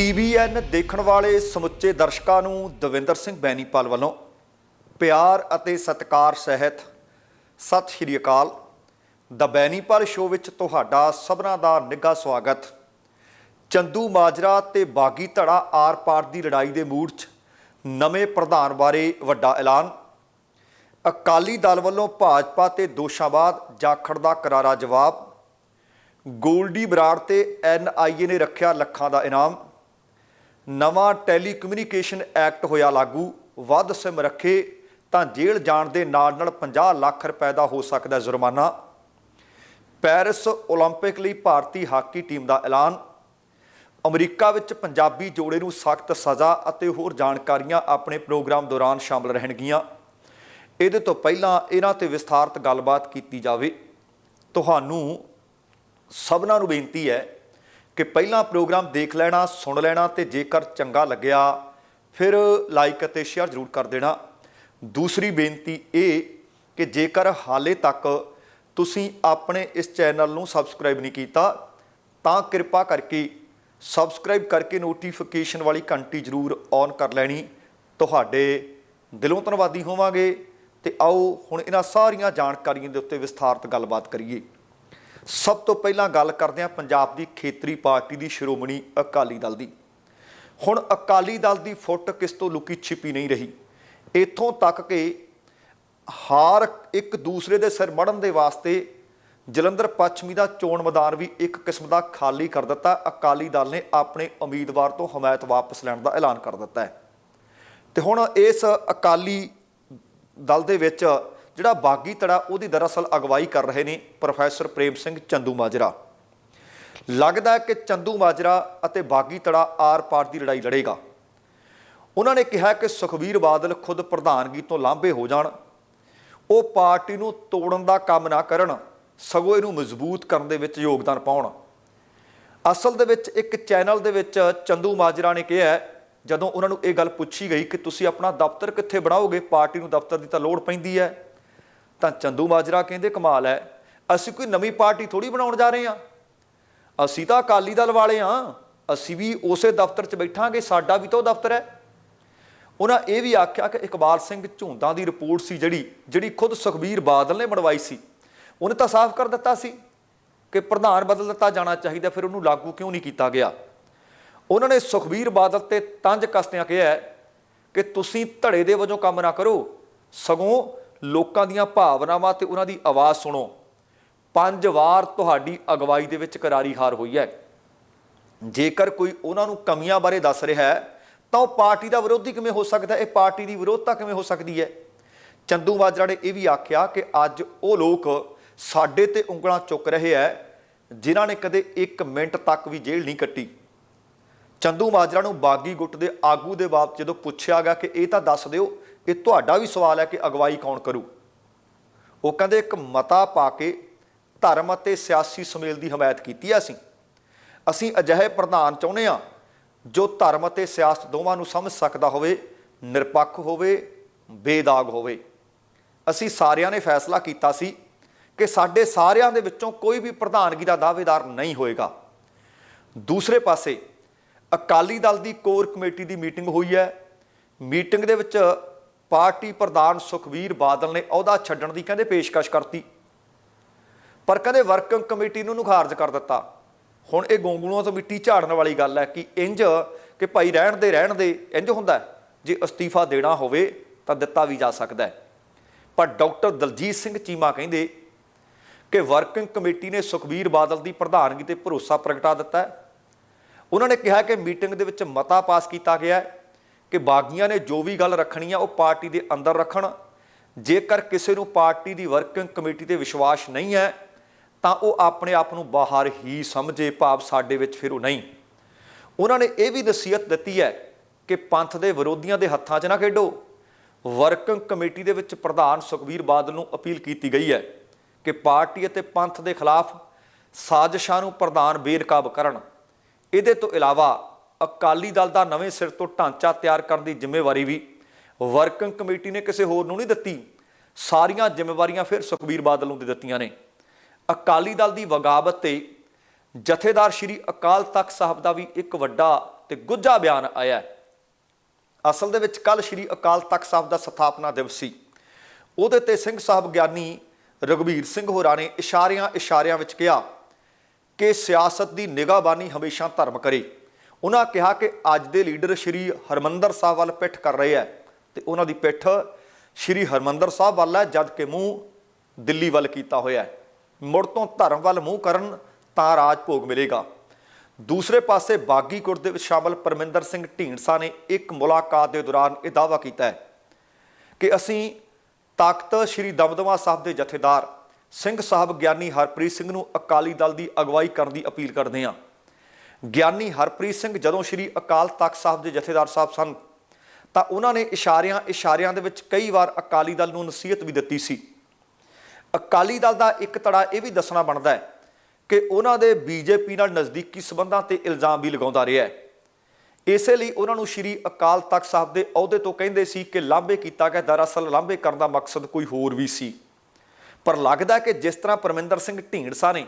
TVN ਦੇਖਣ ਵਾਲੇ ਸਮੁੱਚੇ ਦਰਸ਼ਕਾਂ ਨੂੰ ਦਵਿੰਦਰ ਸਿੰਘ ਬੈਨੀਪਾਲ ਵੱਲੋਂ ਪਿਆਰ ਅਤੇ ਸਤਿਕਾਰ ਸਹਿਤ ਸਤਿ ਸ਼੍ਰੀ ਅਕਾਲ। ਦ ਬੈਨੀਪਾਲ ਸ਼ੋਅ ਵਿੱਚ ਤੁਹਾਡਾ ਸਭਨਾਂ ਦਾ ਨਿੱਘਾ ਸਵਾਗਤ। ਚੰਦੂ ਮਾਜਰਾ ਤੇ ਬਾਗੀ ਧੜਾ ਆਰ-ਪਾਰ ਦੀ ਲੜਾਈ ਦੇ ਮੂਡ 'ਚ ਨਵੇਂ ਪ੍ਰਧਾਨ ਬਾਰੇ ਵੱਡਾ ਐਲਾਨ। ਅਕਾਲੀ ਦਲ ਵੱਲੋਂ ਭਾਜਪਾ ਤੇ ਦੋਸ਼ਾਂ ਬਾਅਦ ਜਾਖੜ ਦਾ ਕਰਾਰਾ ਜਵਾਬ। ਗੋਲਡੀ ਬਰਾੜ ਤੇ ਐਨਆਈਏ ਨੇ ਰੱਖਿਆ ਲੱਖਾਂ ਦਾ ਇਨਾਮ। ਨਵਾਂ ਟੈਲੀਕਮਿਊਨੀਕੇਸ਼ਨ ਐਕਟ ਹੋਇਆ ਲਾਗੂ ਵੱਧ ਸਿਮ ਰੱਖੇ ਤਾਂ ਜੇਲ੍ਹ ਜਾਣ ਦੇ ਨਾਲ ਨਾਲ 50 ਲੱਖ ਰੁਪਏ ਦਾ ਹੋ ਸਕਦਾ ਹੈ ਜੁਰਮਾਨਾ ਪੈਰਿਸ 올림픽 ਲਈ ਭਾਰਤੀ ਹਾਕੀ ਟੀਮ ਦਾ ਐਲਾਨ ਅਮਰੀਕਾ ਵਿੱਚ ਪੰਜਾਬੀ ਜੋੜੇ ਨੂੰ ਸਖਤ ਸਜ਼ਾ ਅਤੇ ਹੋਰ ਜਾਣਕਾਰੀਆਂ ਆਪਣੇ ਪ੍ਰੋਗਰਾਮ ਦੌਰਾਨ ਸ਼ਾਮਲ ਰਹਿਣਗੀਆਂ ਇਹਦੇ ਤੋਂ ਪਹਿਲਾਂ ਇਹਨਾਂ ਤੇ ਵਿਸਥਾਰਤ ਗੱਲਬਾਤ ਕੀਤੀ ਜਾਵੇ ਤੁਹਾਨੂੰ ਸਭਨਾਂ ਨੂੰ ਬੇਨਤੀ ਹੈ ਕਿ ਪਹਿਲਾਂ ਪ੍ਰੋਗਰਾਮ ਦੇਖ ਲੈਣਾ, ਸੁਣ ਲੈਣਾ ਤੇ ਜੇਕਰ ਚੰਗਾ ਲੱਗਿਆ, ਫਿਰ ਲਾਈਕ ਅਤੇ ਸ਼ੇਅਰ ਜ਼ਰੂਰ ਕਰ ਦੇਣਾ। ਦੂਸਰੀ ਬੇਨਤੀ ਇਹ ਕਿ ਜੇਕਰ ਹਾਲੇ ਤੱਕ ਤੁਸੀਂ ਆਪਣੇ ਇਸ ਚੈਨਲ ਨੂੰ ਸਬਸਕ੍ਰਾਈਬ ਨਹੀਂ ਕੀਤਾ, ਤਾਂ ਕਿਰਪਾ ਕਰਕੇ ਸਬਸਕ੍ਰਾਈਬ ਕਰਕੇ ਨੋਟੀਫਿਕੇਸ਼ਨ ਵਾਲੀ ਘੰਟੀ ਜ਼ਰੂਰ ਔਨ ਕਰ ਲੈਣੀ। ਤੁਹਾਡੇ ਦਿਲੋਂ ਧੰਨਵਾਦੀ ਹੋਵਾਂਗੇ ਤੇ ਆਓ ਹੁਣ ਇਹਨਾਂ ਸਾਰੀਆਂ ਜਾਣਕਾਰੀਆਂ ਦੇ ਉੱਤੇ ਵਿਸਥਾਰਤ ਗੱਲਬਾਤ ਕਰੀਏ। ਸਭ ਤੋਂ ਪਹਿਲਾਂ ਗੱਲ ਕਰਦੇ ਹਾਂ ਪੰਜਾਬ ਦੀ ਖੇਤਰੀ ਪਾਰਟੀ ਦੀ ਸ਼੍ਰੋਮਣੀ ਅਕਾਲੀ ਦਲ ਦੀ। ਹੁਣ ਅਕਾਲੀ ਦਲ ਦੀ ਫੁੱਟ ਕਿਸ ਤੋਂ ਲੁਕੀ ਛਿਪੀ ਨਹੀਂ ਰਹੀ। ਇਥੋਂ ਤੱਕ ਕਿ ਹਾਰ ਇੱਕ ਦੂਸਰੇ ਦੇ ਸਿਰ ਮੜਨ ਦੇ ਵਾਸਤੇ ਜਲੰਧਰ ਪੱਛਮੀ ਦਾ ਚੋਣ ਮੈਦਾਨ ਵੀ ਇੱਕ ਕਿਸਮ ਦਾ ਖਾਲੀ ਕਰ ਦਿੱਤਾ। ਅਕਾਲੀ ਦਲ ਨੇ ਆਪਣੇ ਉਮੀਦਵਾਰ ਤੋਂ ਹਮਾਇਤ ਵਾਪਸ ਲੈਣ ਦਾ ਐਲਾਨ ਕਰ ਦਿੱਤਾ ਹੈ। ਤੇ ਹੁਣ ਇਸ ਅਕਾਲੀ ਦਲ ਦੇ ਵਿੱਚ ਜਿਹੜਾ ਬਾਗੀ ਤੜਾ ਉਹਦੀ ਦਰਅਸਲ ਅਗਵਾਈ ਕਰ ਰਹੇ ਨੇ ਪ੍ਰੋਫੈਸਰ ਪ੍ਰੇਮ ਸਿੰਘ ਚੰਦੂ ਮਾਜਰਾ। ਲੱਗਦਾ ਕਿ ਚੰਦੂ ਮਾਜਰਾ ਅਤੇ ਬਾਗੀ ਤੜਾ ਆਰ-ਪਾਰ ਦੀ ਲੜਾਈ ਲੜੇਗਾ। ਉਹਨਾਂ ਨੇ ਕਿਹਾ ਕਿ ਸੁਖਬੀਰ ਬਾਦਲ ਖੁਦ ਪ੍ਰਧਾਨਗੀ ਤੋਂ ਲਾਂਭੇ ਹੋ ਜਾਣ। ਉਹ ਪਾਰਟੀ ਨੂੰ ਤੋੜਨ ਦਾ ਕੰਮ ਨਾ ਕਰਨ, ਸਗੋਂ ਇਹਨੂੰ ਮਜ਼ਬੂਤ ਕਰਨ ਦੇ ਵਿੱਚ ਯੋਗਦਾਨ ਪਾਉਣ। ਅਸਲ ਦੇ ਵਿੱਚ ਇੱਕ ਚੈਨਲ ਦੇ ਵਿੱਚ ਚੰਦੂ ਮਾਜਰਾ ਨੇ ਕਿਹਾ ਜਦੋਂ ਉਹਨਾਂ ਨੂੰ ਇਹ ਗੱਲ ਪੁੱਛੀ ਗਈ ਕਿ ਤੁਸੀਂ ਆਪਣਾ ਦਫ਼ਤਰ ਕਿੱਥੇ ਬਣਾਓਗੇ, ਪਾਰਟੀ ਨੂੰ ਦਫ਼ਤਰ ਦੀ ਤਾਂ ਲੋੜ ਪੈਂਦੀ ਹੈ। ਤਾਂ ਚੰਦੂ ਮਾਜਰਾ ਕਹਿੰਦੇ, ਕਮਾਲ ਹੈ, ਅਸੀਂ ਕੋਈ ਨਵੀਂ ਪਾਰਟੀ ਥੋੜੀ ਬਣਾਉਣ ਜਾ ਰਹੇ ਹਾਂ। ਅਸੀਂ ਤਾਂ ਅਕਾਲੀ ਦਲ ਵਾਲੇ ਹਾਂ, ਅਸੀਂ ਵੀ ਉਸੇ ਦਫ਼ਤਰ 'ਚ ਬੈਠਾਂਗੇ, ਸਾਡਾ ਵੀ ਤਾਂ ਉਹ ਦਫ਼ਤਰ ਹੈ। ਉਹਨਾਂ ਇਹ ਵੀ ਆਖਿਆ ਕਿ ਇਕਬਾਲ ਸਿੰਘ ਝੁੰਦਾਂ ਦੀ ਰਿਪੋਰਟ ਸੀ ਜਿਹੜੀ ਜਿਹੜੀ ਖੁਦ ਸੁਖਬੀਰ ਬਾਦਲ ਨੇ ਬਣਵਾਈ ਸੀ। ਉਹਨੇ ਤਾਂ ਸਾਫ਼ ਕਰ ਦਿੱਤਾ ਸੀ ਕਿ ਪ੍ਰਧਾਨ ਬਦਲ ਦਿੱਤਾ ਜਾਣਾ ਚਾਹੀਦਾ, ਫਿਰ ਉਹਨੂੰ ਲਾਗੂ ਕਿਉਂ ਨਹੀਂ ਕੀਤਾ ਗਿਆ? ਉਹਨਾਂ ਨੇ ਸੁਖਬੀਰ ਬਾਦਲ ਤੇ ਤੰਜ ਕਸਦਿਆਂ ਕਿਹਾ ਕਿ ਤੁਸੀਂ ਧੜੇ ਦੇ ਵਜੋਂ ਕੰਮ ਨਾ ਕਰੋ, ਸਗੋਂ ਲੋਕਾਂ ਦੀਆਂ ਭਾਵਨਾਵਾਂ ਤੇ ਉਹਨਾਂ ਦੀ ਆਵਾਜ਼ ਸੁਣੋ। ਪੰਜ ਵਾਰ ਤੁਹਾਡੀ ਅਗਵਾਈ ਦੇ ਵਿੱਚ ਕਰਾਰੀ ਹਾਰ ਹੋਈ ਹੈ। ਜੇਕਰ ਕੋਈ ਉਹਨਾਂ ਨੂੰ ਕਮੀਆਂ ਬਾਰੇ ਦੱਸ ਰਿਹਾ ਹੈ, ਤਾਂ ਉਹ ਪਾਰਟੀ ਦਾ ਵਿਰੋਧੀ ਕਿਵੇਂ ਹੋ ਸਕਦਾ ਹੈ? ਇਹ ਪਾਰਟੀ ਦੀ ਵਿਰੋਧਤਾ ਕਿਵੇਂ ਹੋ ਸਕਦੀ ਹੈ? ਚੰਦੂ ਮਾਜਰਾ ਨੇ ਇਹ ਵੀ ਆਖਿਆ ਕਿ ਅੱਜ ਉਹ ਲੋਕ ਸਾਡੇ ਤੇ ਉਂਗਲਾਂ ਚੁੱਕ ਰਹੇ ਹੈ, ਜਿਨ੍ਹਾਂ ਨੇ ਕਦੇ 1 ਮਿੰਟ ਤੱਕ ਵੀ ਜੇਲ੍ਹ ਨਹੀਂ ਕੱਟੀ। ਚੰਦੂ ਮਾਜਰਾ ਨੂੰ ਬਾਗੀ ਗੁੱਟ ਦੇ ਆਗੂ ਦੇ ਬਾਪ ਜਦੋਂ ਪੁੱਛਿਆ ਗਿਆ ਕਿ ਇਹ ਤਾਂ ਦੱਸ ਦਿਓ ਇਹ ਤੁਹਾਡਾ ਵੀ ਸਵਾਲ ਹੈ ਕਿ ਅਗਵਾਈ ਕੌਣ ਕਰੂ? ਉਹ ਕਹਿੰਦੇ ਇੱਕ ਮਤਾ ਪਾ ਕੇ ਧਰਮ ਅਤੇ ਸਿਆਸੀ ਸੁਮੇਲ ਦੀ ਹਮਾਇਤ ਕੀਤੀ ਹੈ ਅਸੀਂ। ਅਸੀਂ ਅਜਿਹੇ ਪ੍ਰਧਾਨ ਚਾਹੁੰਦੇ ਆ ਜੋ ਧਰਮ ਅਤੇ ਸਿਆਸਤ ਦੋਵਾਂ ਨੂੰ ਸਮਝ ਸਕਦਾ ਹੋਵੇ, ਨਿਰਪੱਖ ਹੋਵੇ, ਬੇਦਾਗ ਹੋਵੇ। ਅਸੀਂ ਸਾਰਿਆਂ ਨੇ ਫੈਸਲਾ ਕੀਤਾ ਸੀ ਕਿ ਸਾਡੇ ਸਾਰਿਆਂ ਦੇ ਵਿੱਚੋਂ ਕੋਈ ਵੀ ਪ੍ਰਧਾਨਗੀ ਦਾ ਦਾਅਵੇਦਾਰ ਨਹੀਂ ਹੋਏਗਾ। ਦੂਸਰੇ ਪਾਸੇ ਅਕਾਲੀ ਦਲ ਦੀ ਕੋਰ ਕਮੇਟੀ ਦੀ ਮੀਟਿੰਗ ਹੋਈ ਹੈ। ਮੀਟਿੰਗ ਦੇ ਵਿੱਚ ਪਾਰਟੀ ਪ੍ਰਧਾਨ ਸੁਖਵੀਰ ਬਾਦਲ ਨੇ ਅਹੁਦਾ ਛੱਡਣ ਦੀ ਕਹਿੰਦੇ ਪੇਸ਼ਕਸ਼ ਕਰਤੀ। ਪਰ ਕਹਿੰਦੇ ਵਰਕਿੰਗ ਕਮੇਟੀ ਨੂੰ ਖਾਰਜ ਕਰ ਦਿੱਤਾ। ਹੁਣ ਇਹ ਗੋਂਗਲੂਆਂ ਤੋਂ ਮਿੱਟੀ ਝਾੜਨ ਵਾਲੀ ਗੱਲ ਹੈ ਕਿ ਇੰਜ ਕਿ ਭਾਈ ਰਹਿਣ ਦੇ ਰਹਿਣ ਦੇ, ਇੰਜ ਹੁੰਦਾ ਜੇ ਅਸਤੀਫਾ ਦੇਣਾ ਹੋਵੇ ਤਾਂ ਦਿੱਤਾ ਵੀ ਜਾ ਸਕਦਾ ਹੈ। ਪਰ ਡਾਕਟਰ ਦਲਜੀਤ ਸਿੰਘ ਚੀਮਾ ਕਹਿੰਦੇ ਕਿ ਵਰਕਿੰਗ ਕਮੇਟੀ ਨੇ ਸੁਖਬੀਰ ਬਾਦਲ ਦੀ ਪ੍ਰਧਾਨਗੀ ਤੇ ਭਰੋਸਾ ਪ੍ਰਗਟਾ ਦਿੱਤਾ ਹੈ। ਉਹਨਾਂ ਨੇ ਕਿਹਾ ਕਿ ਮੀਟਿੰਗ ਦੇ ਵਿੱਚ ਮਤਾ ਪਾਸ ਕੀਤਾ ਗਿਆ ਹੈ। ਕਿ ਬਾਗੀਆਂ ਨੇ ਜੋ ਵੀ ਗੱਲ ਰੱਖਣੀ ਆ, ਉਹ ਪਾਰਟੀ ਦੇ ਅੰਦਰ ਰੱਖਣ। ਜੇਕਰ ਕਿਸੇ ਨੂੰ ਪਾਰਟੀ ਦੀ ਵਰਕਿੰਗ ਕਮੇਟੀ ਤੇ ਵਿਸ਼ਵਾਸ ਨਹੀਂ ਹੈ, ਤਾਂ ਉਹ ਆਪਣੇ ਆਪ ਨੂੰ ਬਾਹਰ ਹੀ ਸਮਝੇ, ਭਾਵ ਸਾਡੇ ਵਿੱਚ ਫਿਰ ਉਹ ਨਹੀਂ। ਉਹਨਾਂ ਨੇ ਇਹ ਵੀ ਨਸੀਹਤ ਦਿੱਤੀ ਹੈ ਕਿ ਪੰਥ ਦੇ ਵਿਰੋਧੀਆਂ ਦੇ ਹੱਥਾਂ 'ਚ ਨਾ ਖੇਡੋ। ਵਰਕਿੰਗ ਕਮੇਟੀ ਦੇ ਵਿੱਚ ਪ੍ਰਧਾਨ ਸੁਖਬੀਰ ਬਾਦਲ ਨੂੰ ਅਪੀਲ ਕੀਤੀ ਗਈ ਹੈ ਕਿ ਪਾਰਟੀ ਅਤੇ ਪੰਥ ਦੇ ਖਿਲਾਫ ਸਾਜ਼ਿਸ਼ਾਂ ਨੂੰ ਪ੍ਰਧਾਨ ਬੇਨਕਾਬ ਕਰਨ। ਇਹਦੇ ਤੋਂ ਇਲਾਵਾ ਅਕਾਲੀ ਦਲ ਦਾ ਨਵੇਂ ਸਿਰ ਤੋਂ ਢਾਂਚਾ ਤਿਆਰ ਕਰਨ ਦੀ ਜ਼ਿੰਮੇਵਾਰੀ ਵੀ ਵਰਕਿੰਗ ਕਮੇਟੀ ਨੇ ਕਿਸੇ ਹੋਰ ਨੂੰ ਨਹੀਂ ਦਿੱਤੀ। ਸਾਰੀਆਂ ਜ਼ਿੰਮੇਵਾਰੀਆਂ ਫਿਰ ਸੁਖਬੀਰ ਬਾਦਲ ਨੂੰ ਦੇ ਦਿੱਤੀਆਂ ਨੇ। ਅਕਾਲੀ ਦਲ ਦੀ ਵਗਾਵਤ ਤੇ ਜਥੇਦਾਰ ਸ਼੍ਰੀ ਅਕਾਲ ਤਖਤ ਸਾਹਿਬ ਦਾ ਵੀ ਇੱਕ ਵੱਡਾ ਤੇ ਗੁੱਝਾ ਬਿਆਨ ਆਇਆ ਅਸਲ ਦੇ ਵਿੱਚ ਕੱਲ ਸ੍ਰੀ ਅਕਾਲ ਤਖਤ ਸਾਹਿਬ ਦਾ ਸਥਾਪਨਾ ਦਿਵਸ ਸੀ। ਉਹਦੇ ਤੇ ਸਿੰਘ ਸਾਹਿਬ ਗਿਆਨੀ ਰਗਵੀਰ ਸਿੰਘ ਹੋਰਾਂ ਨੇ ਇਸ਼ਾਰਿਆਂ ਇਸ਼ਾਰਿਆਂ ਵਿੱਚ ਕਿਹਾ ਕਿ ਸਿਆਸਤ ਦੀ ਨਿਗਾਹਬਾਨੀ ਹਮੇਸ਼ਾ ਧਰਮ ਕਰੇ। ਉਹਨਾਂ ਕਿਹਾ ਕਿ ਅੱਜ ਦੇ ਲੀਡਰ ਸ਼੍ਰੀ ਹਰਮੰਦਰ ਸਾਹਿਬ ਵੱਲ ਪਿੱਠ ਕਰ ਰਹੇ ਹੈ ਤੇ ਉਹਨਾਂ ਦੀ ਪਿੱਠ ਸ਼੍ਰੀ ਹਰਮੰਦਰ ਸਾਹਿਬ ਵੱਲ ਹੈ, ਜਦ ਕਿ ਮੂੰਹ ਦਿੱਲੀ ਵੱਲ ਕੀਤਾ ਹੋਇਆ ਹੈ। ਮੁੜ ਤੋਂ ਧਰਮ ਵੱਲ ਮੂੰਹ ਕਰਨ ਤਾਂ ਰਾਜ ਭੋਗ ਮਿਲੇਗਾ। ਦੂਸਰੇ ਪਾਸੇ ਬਾਗੀ ਬਾਗੀਕੁੜ ਦੇ ਵਿੱਚ ਸ਼ਾਮਲ ਪਰਮਿੰਦਰ ਸਿੰਘ ਢੀਂਡਸਾ ਨੇ ਇੱਕ ਮੁਲਾਕਾਤ ਦੇ ਦੌਰਾਨ ਇਹ ਦਾਅਵਾ ਕੀਤਾ ਹੈ ਕਿ ਅਸੀਂ ਤਾਕਤ ਸ੍ਰੀ ਦਮਦਮਾ ਸਾਹਿਬ ਦੇ ਜਥੇਦਾਰ ਸਿੰਘ ਸਾਹਿਬ ਗਿਆਨੀ ਹਰਪ੍ਰੀਤ ਸਿੰਘ ਨੂੰ ਅਕਾਲੀ ਦਲ ਦੀ ਅਗਵਾਈ ਕਰਨ ਦੀ ਅਪੀਲ ਕਰਦੇ ਹਾਂ। ਗਿਆਨੀ ਹਰਪ੍ਰੀਤ ਸਿੰਘ ਜਦੋਂ ਸ੍ਰੀ ਅਕਾਲ ਤਖਤ ਸਾਹਿਬ ਦੇ ਜਥੇਦਾਰ ਸਾਹਿਬ ਸਨ, ਤਾਂ ਉਹਨਾਂ ਨੇ ਇਸ਼ਾਰਿਆਂ ਇਸ਼ਾਰਿਆਂ ਦੇ ਵਿੱਚ ਕਈ ਵਾਰ ਅਕਾਲੀ ਦਲ ਨੂੰ ਨਸੀਹਤ ਵੀ ਦਿੱਤੀ ਸੀ। ਅਕਾਲੀ ਦਲ ਦਾ ਇੱਕ ਤੜਾ ਇਹ ਵੀ ਦੱਸਣਾ ਬਣਦਾ ਹੈ ਕਿ ਉਹਨਾਂ ਦੇ ਬੀਜੇਪੀ ਨਾਲ ਨਜ਼ਦੀਕੀ ਸਬੰਧਾਂ ਤੇ ਇਲਜ਼ਾਮ ਵੀ ਲਗਾਉਂਦਾ ਰਿਹਾ ਹੈ। ਇਸੇ ਲਈ ਉਹਨਾਂ ਨੂੰ ਸ਼੍ਰੀ ਅਕਾਲ ਤਖਤ ਸਾਹਿਬ ਦੇ ਅਹੁਦੇ ਤੋਂ ਕਹਿੰਦੇ ਸੀ ਕਿ ਲਾਂਭੇ ਕੀਤਾ ਗਿਆ, ਦਰਅਸਲ ਲਾਂਭੇ ਕਰਨ ਦਾ ਮਕਸਦ ਕੋਈ ਹੋਰ ਵੀ ਸੀ। ਪਰ ਲੱਗਦਾ ਕਿ ਜਿਸ ਤਰ੍ਹਾਂ ਪਰਮਿੰਦਰ ਸਿੰਘ ਢੀਂਡਸਾ ਨੇ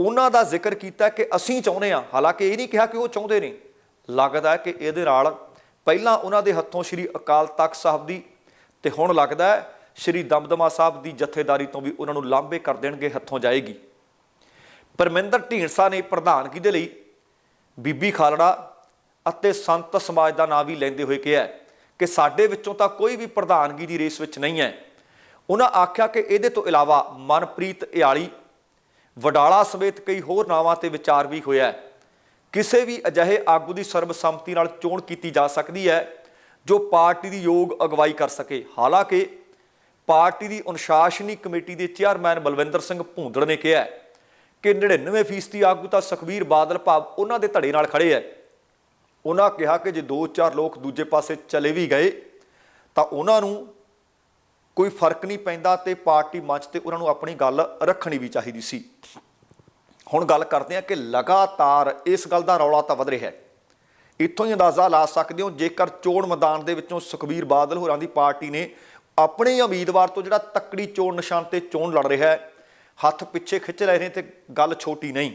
ਉਹਨਾਂ ਦਾ ਜ਼ਿਕਰ ਕੀਤਾ ਕਿ ਅਸੀਂ ਚਾਹੁੰਦੇ ਹਾਂ, ਹਾਲਾਂਕਿ ਇਹ ਨਹੀਂ ਕਿਹਾ ਕਿ ਉਹ ਚਾਹੁੰਦੇ ਨੇ, ਲੱਗਦਾ ਹੈ ਕਿ ਇਹਦੇ ਨਾਲ ਪਹਿਲਾਂ ਉਹਨਾਂ ਦੇ ਹੱਥੋਂ ਸ਼੍ਰੀ ਅਕਾਲ ਤਖਤ ਸਾਹਿਬ ਦੀ ਤੇ ਹੁਣ ਲੱਗਦਾ ਹੈ ਸ਼੍ਰੀ ਦਮਦਮਾ ਸਾਹਿਬ ਦੀ ਜਥੇਦਾਰੀ ਤੋਂ ਵੀ ਉਹਨਾਂ ਨੂੰ ਲਾਂਭੇ ਕਰ ਦੇਣਗੇ, ਹੱਥੋਂ ਜਾਏਗੀ। ਪਰਮਿੰਦਰ ਢੀਂਡਸਾ ਨੇ ਪ੍ਰਧਾਨਗੀ ਦੇ ਲਈ? ਬੀਬੀ ਖਾਲੜਾ ਅਤੇ ਸੰਤ ਸਮਾਜ ਦਾ ਨਾਂ ਵੀ ਲੈਂਦੇ ਹੋਏ ਕਿਹਾ ਕਿ ਸਾਡੇ ਵਿੱਚੋਂ ਤਾਂ ਕੋਈ ਵੀ ਪ੍ਰਧਾਨਗੀ ਦੀ ਰੇਸ ਵਿੱਚ ਨਹੀਂ ਹੈ। ਉਹਨਾਂ ਆਖਿਆ ਕਿ ਇਹਦੇ ਤੋਂ ਇਲਾਵਾ ਮਨਪ੍ਰੀਤ ਇਆਲੀ ਵਡਾਲਾ ਸਮੇਤ ਕਈ ਹੋਰ ਨਾਵਾਂ ਤੇ ਵਿਚਾਰ ਵੀ ਹੋਇਆ ਹੈ। ਕਿਸੇ ਵੀ ਅਜਿਹੇ ਆਗੂ ਦੀ ਸਰਬਸੰਮਤੀ ਨਾਲ ਚੋਣ ਕੀਤੀ ਜਾ ਸਕਦੀ ਹੈ, ਜੋ ਪਾਰਟੀ ਦੀ ਯੋਗ ਅਗਵਾਈ ਕਰ ਸਕੇ। ਹਾਲਾਂਕਿ, ਪਾਰਟੀ ਦੀ ਅਨੁਸ਼ਾਸਨੀ ਕਮੇਟੀ ਦੇ ਚੇਅਰਮੈਨ ਬਲਵਿੰਦਰ ਸਿੰਘ ਭੂੰਦੜ ਨੇ ਕਿਹਾ ਕਿ 99% ਆਗੂ ਤਾਂ ਸੁਖਬੀਰ ਬਾਦਲ ਭਾਵ ਉਹਨਾਂ ਦੇ ਧੜੇ ਨਾਲ ਖੜੇ ਹੈ। ਉਹਨਾਂ ਕਿਹਾ ਕਿ ਜੇ ਦੋ ਚਾਰ ਲੋਕ ਦੂਜੇ ਪਾਸੇ ਚਲੇ ਵੀ ਗਏ, ਤਾਂ ਉਹਨਾਂ ਨੂੰ ਕੋਈ ਫ਼ਰਕ ਨਹੀਂ ਪੈਂਦਾ ਤੇ ਪਾਰਟੀ ਮੰਚ ਤੇ ਉਹਨਾਂ ਨੂੰ ਆਪਣੀ ਗੱਲ ਰੱਖਣੀ ਵੀ ਚਾਹੀਦੀ ਸੀ। ਹੁਣ ਗੱਲ ਕਰਦੇ ਹਾਂ ਕਿ ਲਗਾਤਾਰ ਇਸ ਗੱਲ ਦਾ ਰੌਲਾ ਤਾਂ ਵਧ ਰਿਹਾ ਹੈ। ਇੱਥੋਂ ਹੀ ਅੰਦਾਜ਼ਾ ਲਾ ਸਕਦੇ ਹੋ, ਜੇਕਰ ਚੋਣ ਮੈਦਾਨ ਦੇ ਵਿੱਚੋਂ ਸੁਖਬੀਰ ਬਾਦਲ ਹੋਰਾਂ ਦੀ ਪਾਰਟੀ ਨੇ ਆਪਣੇ ਉਮੀਦਵਾਰ ਤੋਂ ਜਿਹੜਾ ਤੱਕੜੀ ਚੋਣ ਨਿਸ਼ਾਨ ਤੇ ਚੋਣ ਲੜ ਰਿਹਾ ਹੈ, ਹੱਥ ਪਿੱਛੇ ਖਿੱਚ ਰਹੇ ਨੇ ਤੇ ਗੱਲ ਛੋਟੀ ਨਹੀਂ।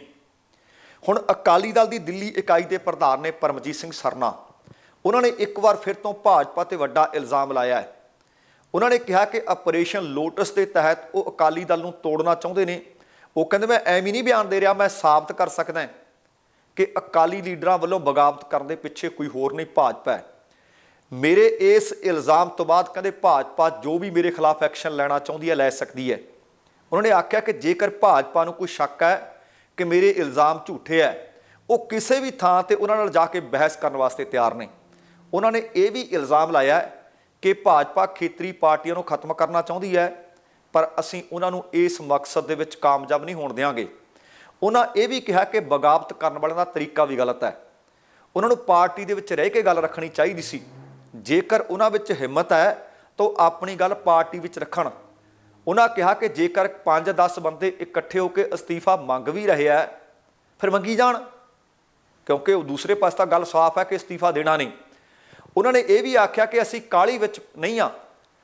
ਹੁਣ ਅਕਾਲੀ ਦਲ ਦੀ ਦਿੱਲੀ ਇਕਾਈ ਦੇ ਪ੍ਰਧਾਨ ਨੇ ਪਰਮਜੀਤ ਸਿੰਘ ਸਰਨਾ, ਉਹਨਾਂ ਨੇ ਇੱਕ ਵਾਰ ਫਿਰ ਤੋਂ ਭਾਜਪਾ ਤੇ ਵੱਡਾ ਇਲਜ਼ਾਮ ਲਾਇਆ ਹੈ। ਉਹਨਾਂ ਨੇ ਕਿਹਾ ਕਿ ਆਪਰੇਸ਼ਨ ਲੋਟਸ ਦੇ ਤਹਿਤ ਉਹ ਅਕਾਲੀ ਦਲ ਨੂੰ ਤੋੜਨਾ ਚਾਹੁੰਦੇ ਨੇ। ਉਹ ਕਹਿੰਦੇ, ਮੈਂ ਐਵੇਂ ਨਹੀਂ ਬਿਆਨ ਦੇ ਰਿਹਾ, ਮੈਂ ਸਾਬਤ ਕਰ ਸਕਦਾ ਕਿ ਅਕਾਲੀ ਲੀਡਰਾਂ ਵੱਲੋਂ ਬਗਾਵਤ ਕਰਨ ਦੇ ਪਿੱਛੇ ਕੋਈ ਹੋਰ ਨਹੀਂ ਭਾਜਪਾ ਹੈ। ਮੇਰੇ ਇਸ ਇਲਜ਼ਾਮ ਤੋਂ ਬਾਅਦ ਕਹਿੰਦੇ, ਭਾਜਪਾ ਜੋ ਵੀ ਮੇਰੇ ਖਿਲਾਫ ਐਕਸ਼ਨ ਲੈਣਾ ਚਾਹੁੰਦੀ ਹੈ, ਲੈ ਸਕਦੀ ਹੈ। ਉਹਨਾਂ ਨੇ ਆਖਿਆ ਕਿ ਜੇਕਰ ਭਾਜਪਾ ਨੂੰ ਕੋਈ ਸ਼ੱਕ ਹੈ ਕਿ ਮੇਰੇ ਇਲਜ਼ਾਮ ਝੂਠੇ ਹੈ, ਉਹ ਕਿਸੇ ਵੀ ਥਾਂ ਤੇ ਉਹਨਾਂ ਨਾਲ ਜਾ ਕੇ ਬਹਿਸ ਕਰਨ ਵਾਸਤੇ ਤਿਆਰ ਨੇ। ਉਹਨਾਂ ਨੇ ਇਹ ਵੀ ਇਲਜ਼ਾਮ ਲਾਇਆ ਕਿ ਭਾਜਪਾ ਖੇਤਰੀ ਪਾਰਟੀਆਂ ਨੂੰ ਖਤਮ ਕਰਨਾ ਚਾਹੁੰਦੀ ਹੈ, ਪਰ ਅਸੀਂ ਉਹਨਾਂ ਨੂੰ ਇਸ ਮਕਸਦ ਦੇ ਵਿੱਚ ਕਾਮਯਾਬ ਨਹੀਂ ਹੋਣ ਦੇਵਾਂਗੇ ਉਹਨਾਂ ਇਹ ਵੀ ਕਿਹਾ ਕਿ ਬਗਾਵਤ ਕਰਨ ਵਾਲਿਆਂ ਦਾ ਤਰੀਕਾ ਵੀ ਗਲਤ ਹੈ। ਉਹਨਾਂ ਨੂੰ ਪਾਰਟੀ ਦੇ ਵਿੱਚ ਰਹਿ ਕੇ ਗੱਲ ਰੱਖਣੀ ਚਾਹੀਦੀ ਸੀ। ਜੇਕਰ ਉਹਨਾਂ ਵਿੱਚ ਹਿੰਮਤ ਹੈ, ਤਾਂ ਉਹ ਆਪਣੀ ਗੱਲ ਪਾਰਟੀ ਵਿੱਚ ਰੱਖਣ। ਉਹਨਾਂ ਕਿਹਾ ਕਿ ਜੇਕਰ 5-10 ਬੰਦੇ ਇਕੱਠੇ ਹੋ ਕੇ ਅਸਤੀਫਾ ਮੰਗ ਵੀ ਰਹੇ ਆ ਫਿਰ ਮੰਗੀ ਜਾਣ। ਕਿਉਂਕਿ ਉਹ ਦੂਸਰੇ ਪਾਸੇ ਤਾਂ ਗੱਲ ਸਾਫ਼ ਹੈ ਕਿ ਅਸਤੀਫਾ ਦੇਣਾ ਨਹੀਂ। ਉਹਨਾਂ ਨੇ ਇਹ ਵੀ ਆਖਿਆ ਕਿ ਅਸੀਂ ਕਾਲੀ ਵਿੱਚ ਨਹੀਂ ਆ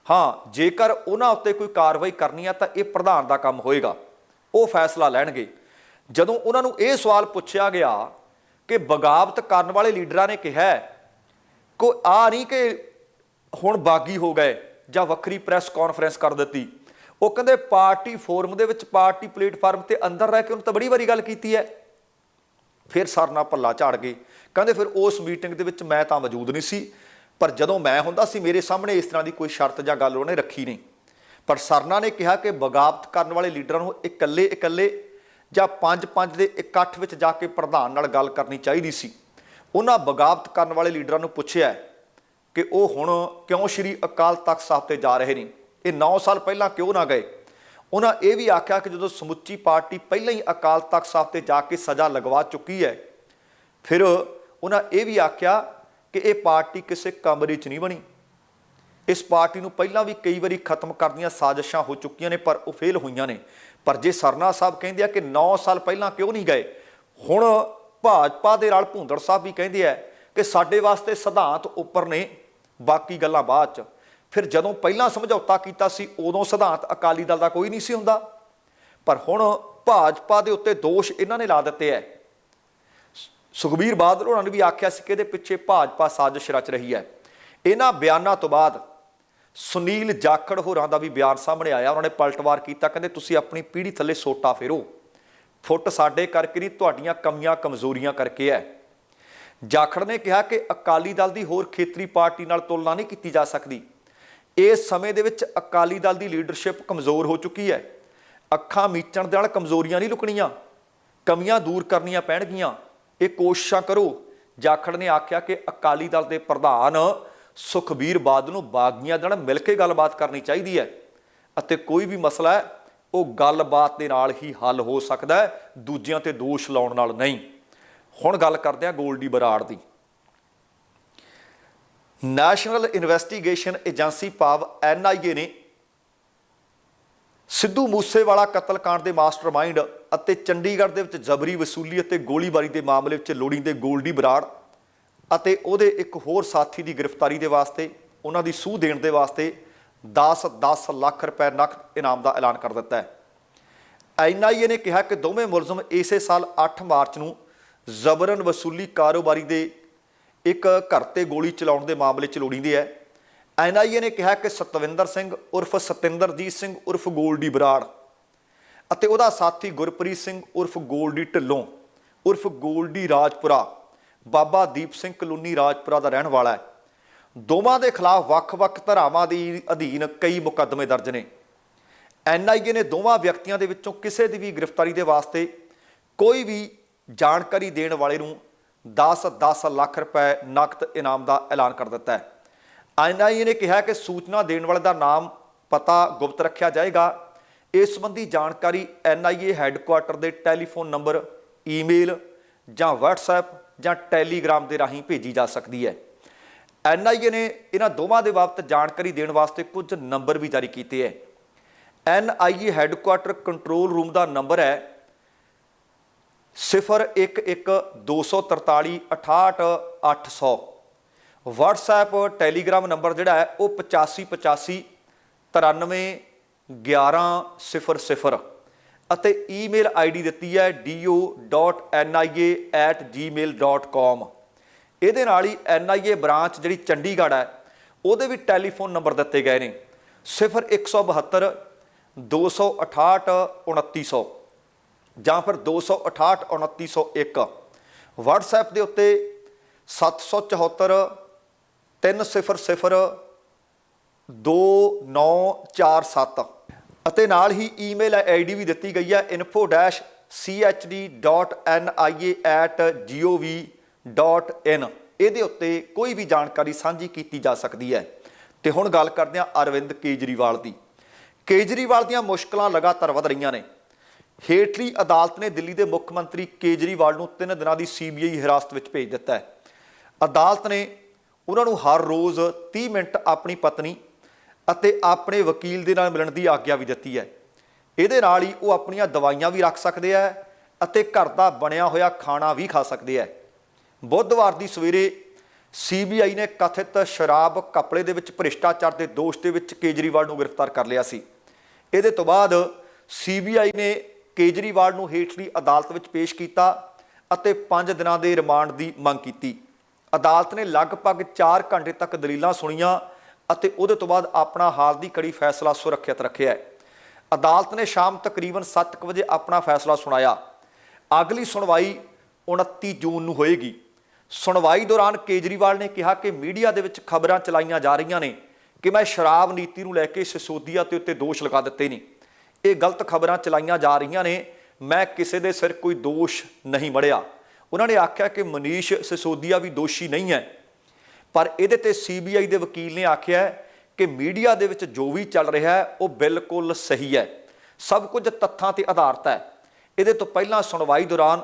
ਹਾਂ ਜੇਕਰ ਉਹਨਾਂ ਉੱਤੇ ਕੋਈ ਕਾਰਵਾਈ ਕਰਨੀ ਆ ਤਾਂ ਇਹ ਪ੍ਰਧਾਨ ਦਾ ਕੰਮ ਹੋਏਗਾ। ਉਹ ਫੈਸਲਾ ਲੈਣਗੇ। ਜਦੋਂ ਉਹਨਾਂ ਨੂੰ ਇਹ ਸਵਾਲ ਪੁੱਛਿਆ ਗਿਆ ਕਿ ਬਗਾਵਤ ਕਰਨ ਵਾਲੇ ਲੀਡਰਾਂ ਨੇ ਕਿਹਾ ਹੈ, ਕੋਈ ਆ ਨਹੀਂ ਕਿ ਹੁਣ ਬਾਗੀ ਹੋ ਗਏ ਜਾਂ ਵੱਖਰੀ ਪ੍ਰੈਸ ਕਾਨਫਰੰਸ ਕਰ ਦਿੱਤੀ। ਉਹ ਕਹਿੰਦੇ ਪਾਰਟੀ ਫੋਰਮ ਦੇ ਵਿੱਚ ਪਾਰਟੀ ਪਲੇਟਫਾਰਮ ਤੇ ਅੰਦਰ ਰਹਿ ਕੇ ਉਹਨੂੰ ਤਾਂ ਬੜੀ ਵਾਰੀ ਗੱਲ ਕੀਤੀ ਹੈ। ਫਿਰ ਸਰਨਾ ਪੱਲਾ ਝਾੜ ਗਏ। ਕਹਿੰਦੇ ਫਿਰ ਉਸ ਮੀਟਿੰਗ ਦੇ ਵਿੱਚ ਮੈਂ ਤਾਂ ਮੌਜੂਦ ਨਹੀਂ ਸੀ, ਪਰ ਜਦੋਂ ਮੈਂ ਹੁੰਦਾ ਸੀ, ਮੇਰੇ ਸਾਹਮਣੇ ਇਸ ਤਰ੍ਹਾਂ ਦੀ ਕੋਈ ਸ਼ਰਤ ਜਾਂ ਗੱਲ ਉਹਨੇ ਰੱਖੀ ਨਹੀਂ। ਪਰ ਸਰਨਾ ਨੇ ਕਿਹਾ ਕਿ ਬਗਾਵਤ ਕਰਨ ਵਾਲੇ ਲੀਡਰਾਂ ਨੂੰ ਇਕੱਲੇ ਇਕੱਲੇ ਜਾਂ ਪੰਜ ਪੰਜ ਦੇ ਇਕੱਠ ਵਿੱਚ ਜਾ ਕੇ ਪ੍ਰਧਾਨ ਨਾਲ ਗੱਲ ਕਰਨੀ ਚਾਹੀਦੀ ਸੀ। ਉਹਨਾਂ ਬਗਾਵਤ ਕਰਨ ਵਾਲੇ ਲੀਡਰਾਂ ਨੂੰ ਪੁੱਛਿਆ ਕਿ ਉਹ ਹੁਣ ਕਿਉਂ ਸ਼੍ਰੀ ਅਕਾਲ ਤਖਤ ਸਾਹਿਬ ਤੇ ਜਾ ਰਹੇ ਨੇ? ਇਹ 9 ਸਾਲ ਪਹਿਲਾਂ ਕਿਉਂ ਨਾ ਗਏ? ਉਹਨਾਂ ਇਹ ਵੀ ਆਖਿਆ ਕਿ ਜਦੋਂ ਸਮੁੱਚੀ ਪਾਰਟੀ ਪਹਿਲਾਂ ਹੀ ਅਕਾਲ ਤਖਤ ਸਾਹਿਬ ਤੇ ਜਾ ਕੇ ਸਜ਼ਾ ਲਗਵਾ ਚੁੱਕੀ ਹੈ, ਫਿਰ ਉਹਨਾਂ ਇਹ ਵੀ ਆਖਿਆ ਕਿ ਇਹ ਪਾਰਟੀ ਕਿਸੇ ਕਮਰੇ 'ਚ ਨਹੀਂ ਬਣੀ। ਇਸ ਪਾਰਟੀ ਨੂੰ ਪਹਿਲਾਂ ਵੀ ਕਈ ਵਾਰੀ ਖਤਮ ਕਰਨ ਦੀਆਂ ਸਾਜ਼ਿਸ਼ਾਂ ਹੋ ਚੁੱਕੀਆਂ ਨੇ, ਪਰ ਉਹ ਫੇਲ ਹੋਈਆਂ ਨੇ। ਪਰ ਜੇ ਸਰਨਾ ਸਾਹਿਬ ਕਹਿੰਦੇ ਆ ਕਿ 9 ਸਾਲ ਪਹਿਲਾਂ ਕਿਉਂ ਨਹੀਂ ਗਏ, ਹੁਣ ਭਾਜਪਾ ਦੇ ਨਾਲ ਭੁੰਦੜ ਸਾਹਿਬ ਵੀ ਕਹਿੰਦੇ ਆ ਕਿ ਸਾਡੇ ਵਾਸਤੇ ਸਿਧਾਂਤ ਉੱਪਰ ਨੇ, ਬਾਕੀ ਗੱਲਾਂ ਬਾਅਦ ਚ। ਫਿਰ ਜਦੋਂ ਪਹਿਲਾਂ ਸਮਝੌਤਾ ਕੀਤਾ ਸੀ, ਉਦੋਂ ਸਿਧਾਂਤ ਅਕਾਲੀ ਦਲ ਦਾ ਕੋਈ ਨਹੀਂ ਸੀ ਹੁੰਦਾ। ਪਰ ਹੁਣ ਭਾਜਪਾ ਦੇ ਉੱਤੇ ਦੋਸ਼ ਇਹਨਾਂ ਨੇ ਲਾ ਦਿੱਤੇ ਐ। ਸੁਖਬੀਰ ਬਾਦਲ ਹੋਰਾਂ ਨੇ ਵੀ ਆਖਿਆ ਸੀ ਕਿ ਇਹਦੇ ਪਿੱਛੇ ਭਾਜਪਾ ਸਾਜ਼ਿਸ਼ ਰਚ ਰਹੀ ਹੈ। ਇਹਨਾਂ ਬਿਆਨਾਂ ਤੋਂ ਬਾਅਦ ਸੁਨੀਲ ਜਾਖੜ ਹੋਰਾਂ ਦਾ ਵੀ ਬਿਆਨ ਸਾਹਮਣੇ ਆਇਆ। ਉਹਨਾਂ ਨੇ ਪਲਟਵਾਰ ਕੀਤਾ, ਕਹਿੰਦੇ, ਤੁਸੀਂ ਆਪਣੀ ਪੀੜ੍ਹੀ ਥੱਲੇ ਸੋਟਾ ਫੇਰੋ। ਫੁੱਟ ਸਾਡੇ ਕਰਕੇ ਨਹੀਂ, ਤੁਹਾਡੀਆਂ ਕਮੀਆਂ ਕਮਜ਼ੋਰੀਆਂ ਕਰਕੇ ਹੈ। ਜਾਖੜ ਨੇ ਕਿਹਾ ਕਿ ਅਕਾਲੀ ਦਲ ਦੀ ਹੋਰ ਖੇਤਰੀ ਪਾਰਟੀ ਨਾਲ ਤੁਲਨਾ ਨਹੀਂ ਕੀਤੀ ਜਾ ਸਕਦੀ। ਇਸ ਸਮੇਂ ਦੇ ਵਿੱਚ ਅਕਾਲੀ ਦਲ ਦੀ ਲੀਡਰਸ਼ਿਪ ਕਮਜ਼ੋਰ ਹੋ ਚੁੱਕੀ ਹੈ। ਅੱਖਾਂ ਮੀਚਣ ਦੇ ਨਾਲ ਕਮਜ਼ੋਰੀਆਂ ਨਹੀਂ ਲੁਕਣੀਆਂ। ਕਮੀਆਂ ਦੂਰ ਕਰਨੀਆਂ ਪੈਣਗੀਆਂ। ਇਹ ਕੋਸ਼ਿਸ਼ਾਂ ਕਰੋ। ਜਾਖੜ ਨੇ ਆਖਿਆ ਕਿ ਅਕਾਲੀ ਦਲ ਦੇ ਪ੍ਰਧਾਨ ਸੁਖਬੀਰ ਬਾਦਲ ਨੂੰ ਬਾਗੀਆਂ ਦੇ ਨਾਲ ਮਿਲ ਕੇ ਗੱਲਬਾਤ ਕਰਨੀ ਚਾਹੀਦੀ ਹੈ ਅਤੇ ਕੋਈ ਵੀ ਮਸਲਾ ਹੈ, ਉਹ ਗੱਲਬਾਤ ਦੇ ਨਾਲ ਹੀ ਹੱਲ ਹੋ ਸਕਦਾ ਹੈ, ਦੂਜਿਆਂ ਤੇ ਦੋਸ਼ ਲਾਉਣ ਨਾਲ ਨਹੀਂ। ਹੁਣ ਗੱਲ ਕਰਦੇ ਹਾਂ ਗੋਲਡੀ ਬਰਾੜ ਦੀ। ਨੈਸ਼ਨਲ ਇਨਵੈਸਟੀਗੇਸ਼ਨ ਏਜੰਸੀ ਪਾਵ ਐਨਆਈਏ ਨੇ ਸਿੱਧੂ ਮੂਸੇਵਾਲਾ ਕਤਲकांड ਦੇ ਮਾਸਟਰਮਾਈਂਡ ਅਤੇ ਚੰਡੀਗੜ੍ਹ ਦੇ ਵਿੱਚ ਜਬਰੀ ਵਸੂਲੀ ਅਤੇ ਗੋਲੀਬਾਰੀ ਦੇ ਮਾਮਲੇ ਵਿੱਚ ਲੋੜੀਂਦੇ ਗੋਲਡੀ ਬਰਾੜ ਅਤੇ ਉਹਦੇ ਇੱਕ ਹੋਰ ਸਾਥੀ ਦੀ ਗ੍ਰਿਫਤਾਰੀ ਦੇ ਵਾਸਤੇ, ਉਹਨਾਂ ਦੀ ਸੂਹ ਦੇਣ ਦੇ ਵਾਸਤੇ 10-10 ਲੱਖ ਰੁਪਏ ਨਕਦ ਇਨਾਮ ਦਾ ਐਲਾਨ ਕਰ ਦਿੱਤਾ ਹੈ। ਐਨਆਈਏ ਨੇ ਕਿਹਾ ਕਿ ਦੋਵੇਂ ਮੁਲਜ਼ਮ ਇਸੇ ਸਾਲ 8 ਮਾਰਚ ਨੂੰ ਜ਼ਬਰਨ ਵਸੂਲੀ ਕਾਰੋਬਾਰੀ ਦੇ ਇੱਕ ਘਰ ਤੇ ਗੋਲੀ ਚਲਾਉਣ ਦੇ ਮਾਮਲੇ 'ਚ ਲੋੜੀਂਦੇ ਹੈ। ਐਨਆਈਏ ਨੇ ਕਿਹਾ ਕਿ ਸਤਵਿੰਦਰ ਸਿੰਘ ਉਰਫ ਸਤਿੰਦਰਜੀਤ ਸਿੰਘ ਉਰਫ ਗੋਲਡੀ ਬਰਾੜ ਅਤੇ ਉਹਦਾ ਸਾਥੀ ਗੁਰਪ੍ਰੀਤ ਸਿੰਘ ਉਰਫ ਗੋਲਡੀ ਢਿੱਲੋਂ, ਉਰਫ ਗੋਲਡੀ ਰਾਜਪੁਰਾ, ਬਾਬਾ ਦੀਪ ਸਿੰਘ ਕਲੋਨੀ ਰਾਜਪੁਰਾ ਦਾ ਰਹਿਣ ਵਾਲਾ ਹੈ। ਦੋਵਾਂ ਦੇ ਖਿਲਾਫ ਵੱਖ-ਵੱਖ ਧਾਰਾਵਾਂ ਦੀ ਅਧੀਨ ਕਈ ਮੁਕੱਦਮੇ ਦਰਜ ਨੇ। ਐਨਆਈਏ ਨੇ ਦੋਵਾਂ ਵਿਅਕਤੀਆਂ ਦੇ ਵਿੱਚੋਂ ਕਿਸੇ ਦੀ ਵੀ ਗ੍ਰਿਫਤਾਰੀ ਦੇ ਵਾਸਤੇ ਕੋਈ ਵੀ ਜਾਣਕਾਰੀ ਦੇਣ ਵਾਲੇ ਨੂੰ 10-10 ਲੱਖ ਰੁਪਏ ਨਕਦ ਇਨਾਮ ਦਾ ਐਲਾਨ ਕਰ ਦਿੱਤਾ ਹੈ। ਐਨਆਈਏ ਨੇ ਕਿਹਾ ਕਿ ਸੂਚਨਾ ਦੇਣ ਵਾਲੇ ਦਾ ਨਾਮ ਪਤਾ ਗੁਪਤ ਰੱਖਿਆ ਜਾਏਗਾ। ਇਸ ਸੰਬੰਧੀ ਜਾਣਕਾਰੀ ਐਨਆਈਏ ਹੈੱਡਕੁਆਟਰ ਦੇ ਟੈਲੀਫੋਨ ਨੰਬਰ, ਈਮੇਲ ਜਾਂ WhatsApp ਜਾਂ ਟੈਲੀਗ੍ਰਾਮ ਦੇ ਰਾਹੀਂ ਭੇਜੀ ਜਾ ਸਕਦੀ ਹੈ। ਐਨਆਈਏ ਨੇ ਇਹਨਾਂ ਦੋਵਾਂ ਦੇ ਬਾਬਤ ਜਾਣਕਾਰੀ ਦੇਣ ਵਾਸਤੇ ਕੁਝ ਨੰਬਰ ਵੀ ਜਾਰੀ ਕੀਤੇ ਹੈ। ਐਨਆਈਏ ਹੈੱਡਕੁਆਟਰ ਕੰਟਰੋਲ ਰੂਮ ਦਾ ਨੰਬਰ ਹੈ 0112436800 WhatsApp ਟੈਲੀਗ੍ਰਾਮ ਨੰਬਰ ਜਿਹੜਾ ਹੈ ਉਹ 8585 931100 ਅਤੇ ਈਮੇਲ ਆਈਡੀ ਦਿੱਤੀ ਹੈ do.nia@gmail.com ਇਹਦੇ ਨਾਲ ਹੀ NIA ਬ੍ਰਾਂਚ ਜਿਹੜੀ ਚੰਡੀਗੜ੍ਹ ਹੈ, ਉਹਦੇ ਵੀ ਟੈਲੀਫੋਨ ਨੰਬਰ ਦਿੱਤੇ ਗਏ ਨੇ। 0172 268 2900 ਜਾਂ ਫਿਰ 268 2901 WhatsApp ਦੇ ਉੱਤੇ 774 300 2947 ਅਤੇ ਨਾਲ ਹੀ ਈਮੇਲ ਆਈਡੀ ਵੀ ਦਿੱਤੀ ਗਈ ਹੈ info-chd.nia@gov.in ਇਹਦੇ ਉੱਤੇ ਕੋਈ ਵੀ ਜਾਣਕਾਰੀ ਸਾਂਝੀ ਕੀਤੀ ਜਾ ਸਕਦੀ ਹੈ। ਤੇ ਹੁਣ ਗੱਲ ਕਰਦੇ ਹਾਂ ਅਰਵਿੰਦ ਕੇਜਰੀਵਾਲ ਦੀ। ਕੇਜਰੀਵਾਲ ਦੀਆਂ ਮੁਸ਼ਕਲਾਂ ਲਗਾਤਾਰ ਵਧ ਰਹੀਆਂ ਨੇ। ਹੇਠਲੀ ਅਦਾਲਤ ਨੇ ਦਿੱਲੀ ਦੇ ਮੁੱਖ ਮੰਤਰੀ ਕੇਜਰੀਵਾਲ ਨੂੰ 3 ਦਿਨਾਂ ਦੀ ਸੀਬੀਆਈ ਹਿਰਾਸਤ ਵਿੱਚ ਭੇਜ ਦਿੱਤਾ ਹੈ। ਅਦਾਲਤ ਨੇ ਉਹਨਾਂ ਨੂੰ ਹਰ ਰੋਜ਼ 30 ਮਿੰਟ ਆਪਣੀ ਪਤਨੀ ਅਤੇ ਆਪਣੇ ਵਕੀਲ ਦੇ ਨਾਲ ਮਿਲਣ ਦੀ ਆਗਿਆ ਵੀ ਦਿੱਤੀ ਹੈ। ਇਹਦੇ ਨਾਲ ਹੀ ਉਹ ਆਪਣੀਆਂ ਦਵਾਈਆਂ ਵੀ ਰੱਖ ਸਕਦੇ ਆ ਅਤੇ ਘਰ ਦਾ ਬਣਿਆ ਹੋਇਆ ਖਾਣਾ ਵੀ ਖਾ ਸਕਦੇ ਆ ਬੁੱਧਵਾਰ ਦੀ ਸਵੇਰੇ ਸੀਬੀਆਈ ਨੇ ਕਥਿਤ ਸ਼ਰਾਬ ਕਪੜੇ ਦੇ ਵਿੱਚ ਭ੍ਰਿਸ਼ਟਾਚਾਰ ਦੇ ਦੋਸ਼ ਦੇ ਵਿੱਚ ਕੇਜਰੀਵਾਲ ਨੂੰ ਗ੍ਰਿਫਤਾਰ ਕਰ ਲਿਆ ਸੀ। ਇਹਦੇ ਤੋਂ ਬਾਅਦ ਸੀਬੀਆਈ ਨੇ ਕੇਜਰੀਵਾਲ ਨੂੰ ਹੇਠਲੀ ਅਦਾਲਤ ਵਿੱਚ ਪੇਸ਼ ਕੀਤਾ ਅਤੇ 5 ਦਿਨਾਂ ਦੇ ਰਿਮਾਂਡ ਦੀ ਮੰਗ ਕੀਤੀ। ਅਦਾਲਤ ਨੇ ਲਗਭਗ 4 ਘੰਟੇ ਤੱਕ ਦਲੀਲਾਂ ਸੁਣੀਆਂ ਅਤੇ ਉਹਦੇ ਤੋਂ ਬਾਅਦ ਆਪਣਾ ਹਾਲ ਦੀ ਕੜੀ ਫੈਸਲਾ ਸੁਰੱਖਿਅਤ ਰੱਖਿਆ ਹੈ। ਅਦਾਲਤ ਨੇ ਸ਼ਾਮ ਤਕਰੀਬਨ 7:00 ਵਜੇ ਆਪਣਾ ਫੈਸਲਾ ਸੁਣਾਇਆ। ਅਗਲੀ ਸੁਣਵਾਈ 29 ਜੂਨ ਨੂੰ ਹੋਏਗੀ। ਸੁਣਵਾਈ ਦੌਰਾਨ ਕੇਜਰੀਵਾਲ ਨੇ ਕਿਹਾ ਕਿ ਮੀਡੀਆ ਦੇ ਵਿੱਚ ਖਬਰਾਂ ਚਲਾਈਆਂ ਜਾ ਰਹੀਆਂ ਨੇ ਕਿ ਮੈਂ ਸ਼ਰਾਬ ਨੀਤੀ ਨੂੰ ਲੈ ਕੇ ਸਿਸੋਦੀਆ ਤੇ ਉੱਤੇ ਦੋਸ਼ ਲਗਾ ਦਿੱਤੇ ਨੇ। ਇਹ ਗਲਤ ਖਬਰਾਂ ਚਲਾਈਆਂ ਜਾ ਰਹੀਆਂ ਨੇ। ਮੈਂ ਕਿਸੇ ਦੇ ਸਿਰ ਕੋਈ ਦੋਸ਼ ਨਹੀਂ ਮੜਿਆ। ਉਹਨਾਂ ਨੇ ਆਖਿਆ ਕਿ ਮਨੀਸ਼ ਸਿਸੋਦੀਆ ਵੀ ਦੋਸ਼ੀ ਨਹੀਂ ਹੈ। ਪਰ ਇਹਦੇ ਤੇ ਸੀਬੀਆਈ ਦੇ ਵਕੀਲ ਨੇ ਆਖਿਆ ਕਿ ਮੀਡੀਆ ਦੇ ਵਿੱਚ ਜੋ ਵੀ ਚੱਲ ਰਿਹਾ ਹੈ, ਉਹ ਬਿਲਕੁਲ ਸਹੀ ਹੈ। ਸਭ ਕੁਝ ਤੱਥਾਂ ਤੇ ਆਧਾਰਿਤ ਹੈ। ਇਹਦੇ ਤੋਂ ਪਹਿਲਾਂ ਸੁਣਵਾਈ ਦੌਰਾਨ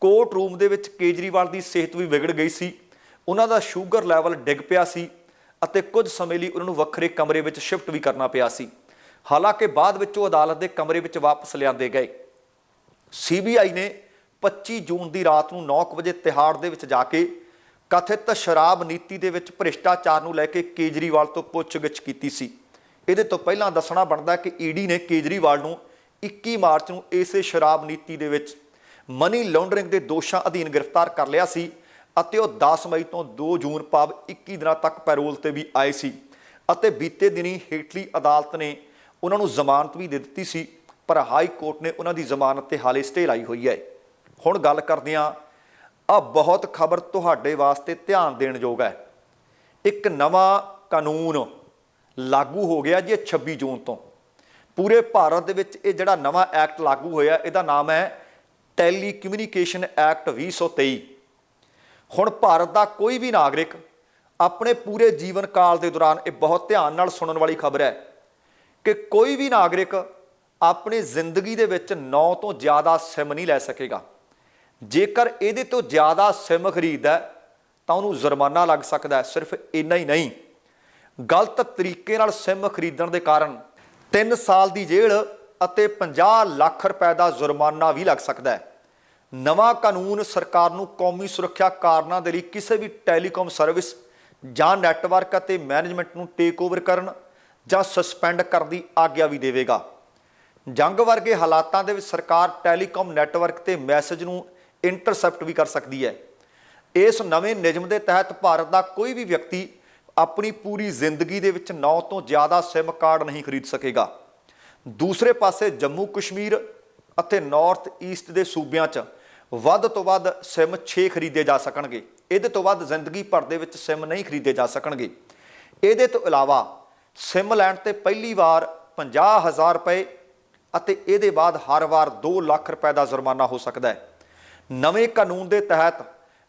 ਕੋਰਟ ਰੂਮ ਦੇ ਵਿੱਚ ਕੇਜਰੀਵਾਲ ਦੀ ਸਿਹਤ ਵੀ ਵਿਗੜ ਗਈ ਸੀ। ਉਹਨਾਂ ਦਾ ਸ਼ੂਗਰ ਲੈਵਲ ਡਿੱਗ ਪਿਆ ਸੀ ਅਤੇ ਕੁਝ ਸਮੇਂ ਲਈ ਉਹਨਾਂ ਨੂੰ ਵੱਖਰੇ ਕਮਰੇ ਵਿੱਚ ਸ਼ਿਫਟ ਵੀ ਕਰਨਾ ਪਿਆ ਸੀ। ਹਾਲਾਂਕਿ ਬਾਅਦ ਵਿੱਚ ਉਹ ਅਦਾਲਤ ਦੇ ਕਮਰੇ ਵਿੱਚ ਵਾਪਸ ਲਿਆਂਦੇ ਗਏ। ਸੀਬੀਆਈ ਨੇ 25 ਜੂਨ ਦੀ ਰਾਤ ਨੂੰ 9 ਵਜੇ ਤਿਹਾੜ ਦੇ ਵਿੱਚ ਜਾ ਕੇ ਕਥਿਤ ਸ਼ਰਾਬ ਨੀਤੀ ਦੇ ਵਿੱਚ ਭ੍ਰਿਸ਼ਟਾਚਾਰ ਨੂੰ ਲੈ ਕੇ ਕੇਜਰੀਵਾਲ ਤੋਂ ਪੁੱਛਗਿੱਛ ਕੀਤੀ ਸੀ। ਇਹਦੇ ਤੋਂ ਪਹਿਲਾਂ ਦੱਸਣਾ ਬਣਦਾ ਕਿ ਈਡੀ ਨੇ ਕੇਜਰੀਵਾਲ ਨੂੰ 21 ਮਾਰਚ ਨੂੰ ਇਸੇ ਸ਼ਰਾਬ ਨੀਤੀ ਦੇ ਵਿੱਚ ਮਨੀ ਲਾਂਡਰਿੰਗ ਦੇ ਦੋਸ਼ਾਂ ਅਧੀਨ ਗ੍ਰਿਫਤਾਰ ਕਰ ਲਿਆ ਸੀ ਅਤੇ ਉਹ 10 ਮਈ ਤੋਂ 2 ਜੂਨ ਭਾਵ 21 ਦਿਨਾਂ ਤੱਕ ਪੈਰੋਲ ਤੇ ਵੀ ਆਏ ਸੀ ਅਤੇ ਬੀਤੇ ਦਿਨੀ ਹੇਠਲੀ ਅਦਾਲਤ ਨੇ ਉਹਨਾਂ ਨੂੰ ਜ਼ਮਾਨਤ ਵੀ ਦੇ ਦਿੱਤੀ ਸੀ, ਪਰ ਹਾਈ ਕੋਰਟ ਨੇ ਉਹਨਾਂ ਦੀ ਜ਼ਮਾਨਤ ਤੇ ਹਾਲੇ ਸਟੇ ਲਾਈ ਹੋਈ ਹੈ। ਹੁਣ ਗੱਲ ਕਰਦੇ ਹਾਂ। ਆ ਬਹੁਤ ਖਬਰ ਤੁਹਾਡੇ ਵਾਸਤੇ ਧਿਆਨ ਦੇਣ ਯੋਗ ਹੈ। ਇੱਕ ਨਵਾਂ ਕਾਨੂੰਨ ਲਾਗੂ ਹੋ ਗਿਆ ਜੀ ਇਹ 26 ਜੂਨ ਤੋਂ। ਪੂਰੇ ਭਾਰਤ ਦੇ ਵਿੱਚ ਇਹ ਜਿਹੜਾ ਨਵਾਂ ਐਕਟ ਲਾਗੂ ਹੋਇਆ, ਇਹਦਾ ਨਾਮ ਹੈ ਟੈਲੀ ਕਮਿਊਨੀਕੇਸ਼ਨ ਐਕਟ 2023 ਹੁਣ ਭਾਰਤ ਦਾ ਕੋਈ ਵੀ ਨਾਗਰਿਕ ਆਪਣੇ ਪੂਰੇ ਜੀਵਨ ਕਾਲ ਦੇ ਦੌਰਾਨ ਇਹ ਬਹੁਤ ਧਿਆਨ ਨਾਲ ਸੁਣਨ ਵਾਲੀ ਖਬਰ ਹੈ ਕਿ ਕੋਈ ਵੀ ਨਾਗਰਿਕ ਆਪਣੀ ਜ਼ਿੰਦਗੀ ਦੇ ਵਿੱਚ 9 ਤੋਂ ਜ਼ਿਆਦਾ ਸਿਮ ਨਹੀਂ ਲੈ ਸਕੇਗਾ। ਜੇਕਰ ਇਹਦੇ ਤੋਂ ਜ਼ਿਆਦਾ ਸਿਮ ਖਰੀਦਦਾ ਤਾਂ ਉਹਨੂੰ ਜੁਰਮਾਨਾ ਲੱਗ ਸਕਦਾ ਸਿਰਫ ਇੰਨਾ ਹੀ ਨਹੀਂ। ਗਲਤ ਤਰੀਕੇ ਨਾਲ ਸਿਮ ਖਰੀਦਣ ਦੇ ਕਾਰਨ 3 ਸਾਲ ਦੀ ਜੇਲ੍ਹ ਅਤੇ 50 ਲੱਖ ਰੁਪਏ ਦਾ ਜੁਰਮਾਨਾ ਵੀ ਲੱਗ ਸਕਦਾ ਹੈ। ਨਵਾਂ ਕਾਨੂੰਨ ਸਰਕਾਰ ਨੂੰ ਕੌਮੀ ਸੁਰੱਖਿਆ ਕਾਰਨਾਂ ਦੇ ਲਈ ਕਿਸੇ ਵੀ ਟੈਲੀਕਾਮ ਸਰਵਿਸ ਜਾਂ ਨੈਟਵਰਕ ਅਤੇ ਮੈਨੇਜਮੈਂਟ ਨੂੰ ਟੇਕ ਓਵਰ ਕਰਨ ਜਾਂ ਸਸਪੈਂਡ ਕਰਨ ਦੀ ਆਗਿਆ ਵੀ ਦੇਵੇਗਾ। ਜੰਗ ਵਰਗੇ ਹਾਲਾਤਾਂ ਦੇ ਵਿੱਚ ਸਰਕਾਰ ਟੈਲੀਕਾਮ ਨੈਟਵਰਕ ਤੇ ਮੈਸੇਜ ਨੂੰ ਇੰਟਰਸੈਪਟ ਵੀ ਕਰ ਸਕਦੀ ਹੈ। ਇਸ ਨਵੇਂ ਨਿਯਮ ਦੇ ਤਹਿਤ ਭਾਰਤ ਦਾ ਕੋਈ ਵੀ ਵਿਅਕਤੀ ਆਪਣੀ ਪੂਰੀ ਜ਼ਿੰਦਗੀ ਦੇ ਵਿੱਚ 9 ਤੋਂ ਜ਼ਿਆਦਾ ਸਿਮ ਕਾਰਡ ਨਹੀਂ ਖਰੀਦ ਸਕੇਗਾ। ਦੂਸਰੇ ਪਾਸੇ ਜੰਮੂ ਕਸ਼ਮੀਰ ਅਤੇ ਨਾਰਥ ਈਸਟ ਦੇ ਸੂਬਿਆਂ 'ਚ ਵੱਧ ਤੋਂ ਵੱਧ ਸਿਮ 6 ਖਰੀਦੇ ਜਾ ਸਕਣਗੇ। ਇਹਦੇ ਤੋਂ ਵੱਧ ਜ਼ਿੰਦਗੀ ਭਰ ਦੇ ਵਿੱਚ ਸਿਮ ਨਹੀਂ ਖਰੀਦੇ ਜਾ ਸਕਣਗੇ। ਇਹਦੇ ਤੋਂ ਇਲਾਵਾ ਸਿਮ ਲੈਣ ਤੇ ਪਹਿਲੀ ਵਾਰ 50000 ਰੁਪਏ ਅਤੇ ਇਹਦੇ ਬਾਅਦ ਹਰ ਵਾਰ 2 ਲੱਖ ਰੁਪਏ ਦਾ ਜੁਰਮਾਨਾ ਹੋ ਸਕਦਾ ਹੈ। ਨਵੇਂ ਕਾਨੂੰਨ ਦੇ ਤਹਿਤ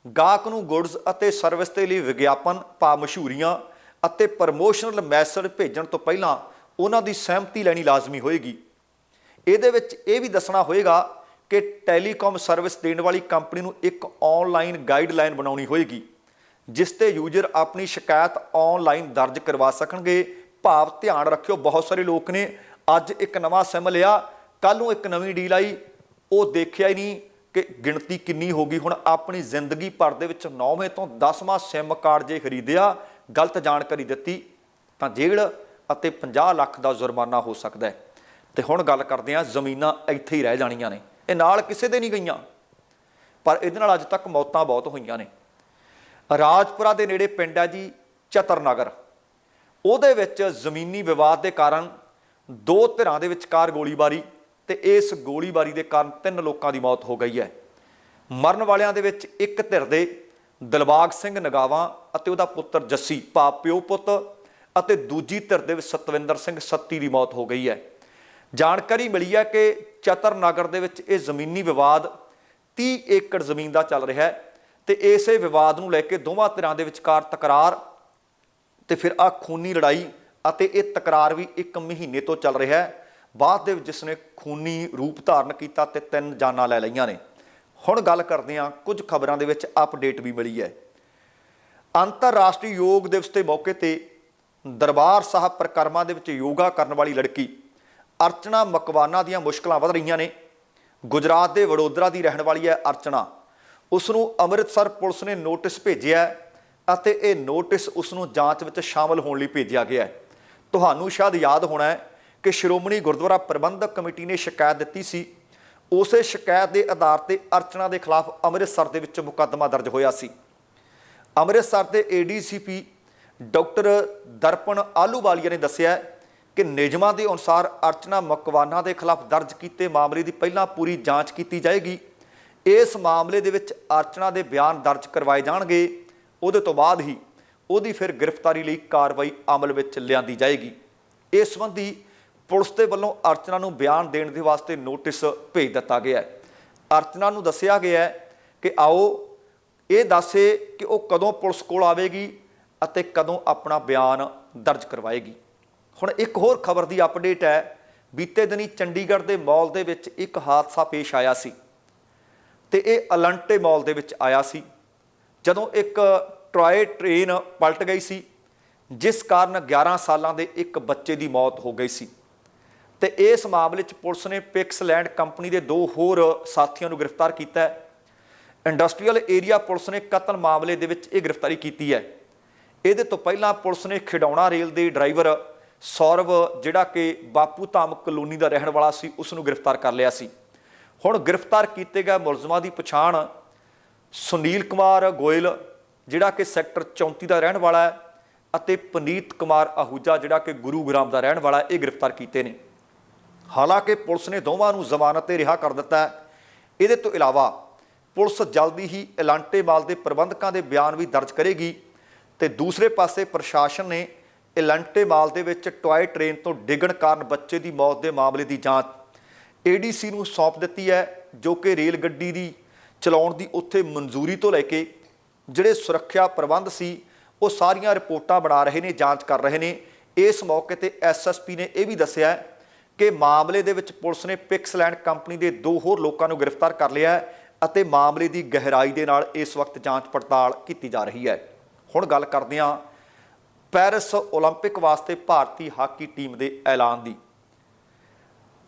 ਗਾਹਕ ਨੂੰ ਗੁੱਡਸ ਅਤੇ ਸਰਵਿਸ ਦੇ ਲਈ ਵਿਗਿਆਪਨ ਪਾ ਮਸ਼ਹੂਰੀਆਂ ਅਤੇ ਪ੍ਰਮੋਸ਼ਨਲ ਮੈਸੇਜ ਭੇਜਣ ਤੋਂ ਪਹਿਲਾਂ ਉਹਨਾਂ ਦੀ ਸਹਿਮਤੀ ਲੈਣੀ ਲਾਜ਼ਮੀ ਹੋਏਗੀ। ਇਹਦੇ ਵਿੱਚ ਇਹ ਵੀ ਦੱਸਣਾ ਹੋਏਗਾ ਕਿ ਟੈਲੀਕਾਮ ਸਰਵਿਸ ਦੇਣ ਵਾਲੀ ਕੰਪਨੀ ਨੂੰ ਇੱਕ ਆਨਲਾਈਨ ਗਾਈਡਲਾਈਨ ਬਣਾਉਣੀ ਹੋਏਗੀ, ਜਿਸ ਤੇ ਯੂਜ਼ਰ ਆਪਣੀ ਸ਼ਿਕਾਇਤ ਆਨਲਾਈਨ ਦਰਜ ਕਰਵਾ ਸਕਣਗੇ। ਭਾਵ ਧਿਆਨ ਰੱਖਿਓ, ਬਹੁਤ ਸਾਰੇ ਲੋਕ ਨੇ ਅੱਜ ਇੱਕ ਨਵਾਂ ਸਿਮ ਲਿਆ ਕੱਲ ਨੂੰ ਇੱਕ ਨਵੀਂ ਡੀਲ ਆਈ, ਉਹ ਦੇਖਿਆ ਹੀ ਨਹੀਂ। ਕਿ ਗਿਣਤੀ ਕਿੰਨੀ ਹੋ ਗਈ? ਹੁਣ ਆਪਣੀ ਜ਼ਿੰਦਗੀ ਭਰ ਦੇ ਵਿੱਚ 9ਵੇਂ ਤੋਂ 10ਵਾਂ ਸਿਮ ਕਾਰਡ ਜੇ ਖਰੀਦਿਆ, ਗਲਤ ਜਾਣਕਾਰੀ ਦਿੱਤੀ, ਤਾਂ ਜੇਲ੍ਹ ਅਤੇ 50 ਲੱਖ ਦਾ ਜੁਰਮਾਨਾ ਹੋ ਸਕਦਾ ਹੈ। ਤੇ ਹੁਣ ਗੱਲ ਕਰਦੇ ਹਾਂ, ਜ਼ਮੀਨਾਂ ਇੱਥੇ ਹੀ ਰਹਿ ਜਾਣੀਆਂ ਨੇ। ਇਹ ਨਾਲ ਕਿਸੇ ਦੇ ਨਹੀਂ ਗਈਆਂ। ਪਰ ਇਹਦੇ ਨਾਲ ਅੱਜ ਤੱਕ ਮੌਤਾਂ ਬਹੁਤ ਹੋਈਆਂ ਨੇ। ਰਾਜਪੁਰਾ ਦੇ ਨੇੜੇ ਪਿੰਡ ਹੈ ਜੀ ਚਤਰਨਗਰ। ਉਹਦੇ ਵਿੱਚ ਜ਼ਮੀਨੀ ਵਿਵਾਦ ਦੇ ਕਾਰਨ ਦੋ ਧਿਰਾਂ ਦੇ ਵਿਚਕਾਰ ਗੋਲੀਬਾਰੀ ਤੇ ਇਸ ਗੋਲੀਬਾਰੀ ਦੇ ਕਾਰਨ ਤਿੰਨ ਲੋਕਾਂ ਦੀ ਮੌਤ ਹੋ ਗਈ ਹੈ। ਮਰਨ ਵਾਲਿਆਂ ਦੇ ਵਿੱਚ ਇੱਕ ਧਿਰ ਦੇ, ਦਿਲਬਾਗ ਸਿੰਘ ਨਗਾਵਾ ਅਤੇ ਉਹਦਾ ਪੁੱਤਰ ਜੱਸੀ, ਪਾਪ ਪਿਓ ਪੁੱਤ ਅਤੇ ਦੂਜੀ ਧਿਰ ਦੇ ਵਿੱਚ ਸਤਵਿੰਦਰ ਸਿੰਘ ਸੱਤੀ ਦੀ ਮੌਤ ਹੋ ਗਈ ਹੈ। ਜਾਣਕਾਰੀ ਮਿਲੀ ਹੈ ਕਿ ਚਤਰਨਗਰ ਦੇ ਵਿੱਚ ਇਹ ਜ਼ਮੀਨੀ ਵਿਵਾਦ 30 ਏਕੜ ਜ਼ਮੀਨ ਦਾ ਚੱਲ ਰਿਹਾ ਹੈ ਤੇ ਇਸੇ ਵਿਵਾਦ ਨੂੰ ਲੈ ਕੇ ਦੋਵਾਂ ਧਿਰਾਂ ਦੇ ਵਿਚਕਾਰ ਤਕਰਾਰ ਤੇ ਫਿਰ ਆ ਖੂਨੀ ਲੜਾਈ ਅਤੇ ਇਹ ਤਕਰਾਰ ਵੀ ਇੱਕ ਮਹੀਨੇ ਤੋਂ ਚੱਲ ਰਿਹਾ ਹੈ। ਬਾਅਦ ਦੇ ਵਿੱਚ ਜਿਸ ਨੇ ਖੂਨੀ ਰੂਪ ਧਾਰਨ ਕੀਤਾ ਤੇ ਤਿੰਨ ਜਾਨਾਂ ਲੈ ਲਈਆਂ ਨੇ। ਹੁਣ ਗੱਲ ਕਰਦੇ ਹਾਂ, ਕੁਝ ਖਬਰਾਂ ਦੇ ਵਿੱਚ ਅਪਡੇਟ ਵੀ ਮਿਲੀ ਹੈ। ਅੰਤਰਰਾਸ਼ਟਰੀ ਯੋਗ ਦਿਵਸ ਦੇ ਮੌਕੇ ਤੇ ਦਰਬਾਰ ਸਾਹਿਬ ਪ੍ਰਕਰਮਾਂ ਦੇ ਵਿੱਚ ਯੋਗਾ ਕਰਨ ਵਾਲੀ ਲੜਕੀ ਅਰਚਨਾ ਮਕਵਾਨਾ ਦੀਆਂ ਮੁਸ਼ਕਲਾਂ ਵਧ ਰਹੀਆਂ ਨੇ। ਗੁਜਰਾਤ ਦੇ ਵਡੋਦਰਾ ਦੀ ਰਹਿਣ ਵਾਲੀ ਹੈ ਅਰਚਨਾ। ਉਸ ਨੂੰ ਅੰਮ੍ਰਿਤਸਰ ਪੁਲਿਸ ਨੇ ਨੋਟਿਸ ਭੇਜਿਆ ਅਤੇ ਇਹ ਨੋਟਿਸ ਉਸ ਨੂੰ ਜਾਂਚ ਵਿੱਚ ਸ਼ਾਮਲ ਹੋਣ ਲਈ ਭੇਜਿਆ ਗਿਆ ਹੈ। ਤੁਹਾਨੂੰ ਸ਼ਾਇਦ ਯਾਦ ਹੋਣਾ ਹੈ ਕਿ ਸ਼੍ਰੋਮਣੀ ਗੁਰਦੁਆਰਾ ਪ੍ਰਬੰਧਕ ਕਮੇਟੀ ਨੇ ਸ਼ਿਕਾਇਤ ਦਿੱਤੀ ਸੀ। ਉਸੇ ਸ਼ਿਕਾਇਤ ਦੇ ਆਧਾਰ ਤੇ ਅਰਚਨਾ ਦੇ ਖਿਲਾਫ ਅੰਮ੍ਰਿਤਸਰ ਦੇ ਵਿੱਚ ਮੁਕੱਦਮਾ ਦਰਜ ਹੋਇਆ ਸੀ। ਅੰਮ੍ਰਿਤਸਰ ਦੇ ਏਡੀਸੀਪੀ ਡਾਕਟਰ ਦਰਪਣ ਆਲੂਵਾਲੀਆ ਨੇ ਦੱਸਿਆ ਕਿ ਨਿਯਮਾਂ ਦੇ ਅਨੁਸਾਰ ਅਰਚਨਾ ਮਕਵਾਨਾ ਦੇ ਖਿਲਾਫ ਦਰਜ ਕੀਤੇ ਮਾਮਲੇ ਦੀ ਪਹਿਲਾਂ ਪੂਰੀ ਜਾਂਚ ਕੀਤੀ ਜਾਏਗੀ। ਇਸ ਮਾਮਲੇ ਦੇ ਵਿੱਚ ਅਰਚਨਾ ਦੇ ਬਿਆਨ ਦਰਜ ਕਰਵਾਏ ਜਾਣਗੇ। ਉਹਦੇ ਤੋਂ ਬਾਅਦ ਹੀ ਉਹਦੀ ਫਿਰ ਗ੍ਰਿਫਤਾਰੀ ਲਈ ਕਾਰਵਾਈ ਅਮਲ ਵਿੱਚ ਲਿਆਂਦੀ ਜਾਏਗੀ। ਇਸ ਸੰਬੰਧੀ ਪੁਲਿਸ ਦੇ ਵੱਲੋਂ ਅਰਚਨਾ ਨੂੰ ਬਿਆਨ ਦੇਣ ਦੇ ਵਾਸਤੇ ਨੋਟਿਸ ਭੇਜ ਦਿੱਤਾ ਗਿਆ ਹੈ। ਅਰਚਨਾ ਨੂੰ ਦੱਸਿਆ ਗਿਆ ਹੈ ਕਿ ਆਓ, ਇਹ ਦੱਸੇ ਕਿ ਉਹ ਕਦੋਂ ਪੁਲਿਸ ਕੋਲ ਆਵੇਗੀ ਅਤੇ ਕਦੋਂ ਆਪਣਾ ਬਿਆਨ ਦਰਜ ਕਰਵਾਏਗੀ। ਹੁਣ ਇੱਕ ਹੋਰ ਖਬਰ ਦੀ ਅਪਡੇਟ ਹੈ, ਬੀਤੇ ਦਿਨੀ ਚੰਡੀਗੜ੍ਹ ਦੇ ਮਾਲ ਦੇ ਵਿੱਚ ਇੱਕ ਹਾਦਸਾ ਪੇਸ਼ ਆਇਆ ਸੀ ਤੇ ਇਹ ਅਲੰਟੇ ਮਾਲ ਦੇ ਵਿੱਚ ਆਇਆ ਸੀ। ਜਦੋਂ ਇੱਕ ਟਰਾਏ ਟ੍ਰੇਨ ਪਲਟ ਗਈ ਸੀ, ਜਿਸ ਕਾਰਨ 11 ਸਾਲਾਂ ਦੇ ਇੱਕ ਬੱਚੇ ਦੀ ਮੌਤ ਹੋ ਗਈ ਸੀ। ਤੇ ਇਸ ਮਾਮਲੇ 'ਚ ਪੁਲਿਸ ਨੇ ਪਿਕਸਲੈਂਡ ਕੰਪਨੀ ਦੇ ਦੋ ਹੋਰ ਸਾਥੀਆਂ ਨੂੰ ਗ੍ਰਿਫਤਾਰ ਕੀਤਾ ਹੈ। ਇੰਡਸਟਰੀਅਲ ਏਰੀਆ ਪੁਲਿਸ ਨੇ ਕਤਲ ਮਾਮਲੇ ਦੇ ਵਿੱਚ ਇਹ ਗ੍ਰਿਫਤਾਰੀ ਕੀਤੀ ਹੈ। ਇਹਦੇ ਤੋਂ ਪਹਿਲਾਂ ਪੁਲਿਸ ਨੇ ਖਿਡੌਣਾ ਰੇਲ ਦੇ ਡਰਾਈਵਰ ਸੌਰਵ, ਜਿਹੜਾ ਕਿ ਬਾਪੂ ਧਾਮ ਕਲੋਨੀ ਦਾ ਰਹਿਣ ਵਾਲਾ ਸੀ, ਉਸ ਨੂੰ ਗ੍ਰਿਫਤਾਰ ਕਰ ਲਿਆ ਸੀ। ਹੁਣ ਗ੍ਰਿਫਤਾਰ ਕੀਤੇ ਗਏ ਮੁਲਜ਼ਮਾਂ ਦੀ ਪਛਾਣ ਸੁਨੀਲ ਕੁਮਾਰ ਗੋਇਲ, ਜਿਹੜਾ ਕਿ ਸੈਕਟਰ 34 ਦਾ ਰਹਿਣ ਵਾਲਾ ਹੈ, ਅਤੇ ਪਨੀਤ ਕੁਮਾਰ ਆਹੂਜਾ, ਜਿਹੜਾ ਕਿ ਗੁਰੂਗ੍ਰਾਮ ਦਾ ਰਹਿਣ ਵਾਲਾ ਇਹ ਗ੍ਰਿਫਤਾਰ ਕੀਤੇ ਨੇ। ਹਾਲਾਂਕਿ ਪੁਲਿਸ ਨੇ ਦੋਵਾਂ ਨੂੰ ਜ਼ਮਾਨਤ ਤੇ ਰਿਹਾ ਕਰ ਦਿੱਤਾ ਹੈ। ਇਹਦੇ ਤੋਂ ਇਲਾਵਾ ਪੁਲਿਸ ਜਲਦੀ ਹੀ ਐਲਾਂਟੇ ਮਾਲ ਦੇ ਪ੍ਰਬੰਧਕਾਂ ਦੇ ਬਿਆਨ ਵੀ ਦਰਜ ਕਰੇਗੀ ਤੇ ਦੂਸਰੇ ਪਾਸੇ ਪ੍ਰਸ਼ਾਸਨ ਨੇ ਇਲਾਂਟੇ ਮਾਲ ਦੇ ਵਿੱਚ ਟੋਏ ਟ੍ਰੇਨ ਤੋਂ ਡਿੱਗਣ ਕਾਰਨ ਬੱਚੇ ਦੀ ਮੌਤ ਦੇ ਮਾਮਲੇ ਦੀ ਜਾਂਚ ਏਡੀਸੀ ਨੂੰ ਸੌਂਪ ਦਿੱਤੀ ਹੈ, ਜੋ ਕਿ ਰੇਲ ਗੱਡੀ ਦੀ ਚਲਾਉਣ ਦੀ ਉੱਥੇ ਮਨਜ਼ੂਰੀ ਤੋਂ ਲੈ ਕੇ ਜਿਹੜੇ ਸੁਰੱਖਿਆ ਪ੍ਰਬੰਧ ਸੀ, ਉਹ ਸਾਰੀਆਂ ਰਿਪੋਰਟਾਂ ਬਣਾ ਰਹੇ ਨੇ, ਜਾਂਚ ਕਰ ਰਹੇ ਨੇ। ਇਸ ਮੌਕੇ ਤੇ ਐਸਐਸਪੀ ਨੇ ਇਹ ਵੀ ਦੱਸਿਆ ਕਿ ਮਾਮਲੇ ਦੇ ਵਿੱਚ ਪੁਲਿਸ ਨੇ ਪਿਕਸਲੈਂਡ ਕੰਪਨੀ ਦੇ ਦੋ ਹੋਰ ਲੋਕਾਂ ਨੂੰ ਗ੍ਰਿਫਤਾਰ ਕਰ ਲਿਆ ਹੈ ਅਤੇ ਮਾਮਲੇ ਦੀ ਗਹਿਰਾਈ ਦੇ ਨਾਲ ਇਸ ਵਕਤ ਜਾਂਚ ਪੜਤਾਲ ਕੀਤੀ ਜਾ ਰਹੀ ਹੈ ਹੁਣ ਗੱਲ ਕਰਦੇ ਹਾਂ ਪੈਰਿਸ 올림픽 ਵਾਸਤੇ ਭਾਰਤੀ ਹਾਕੀ ਟੀਮ ਦੇ ਐਲਾਨ ਦੀ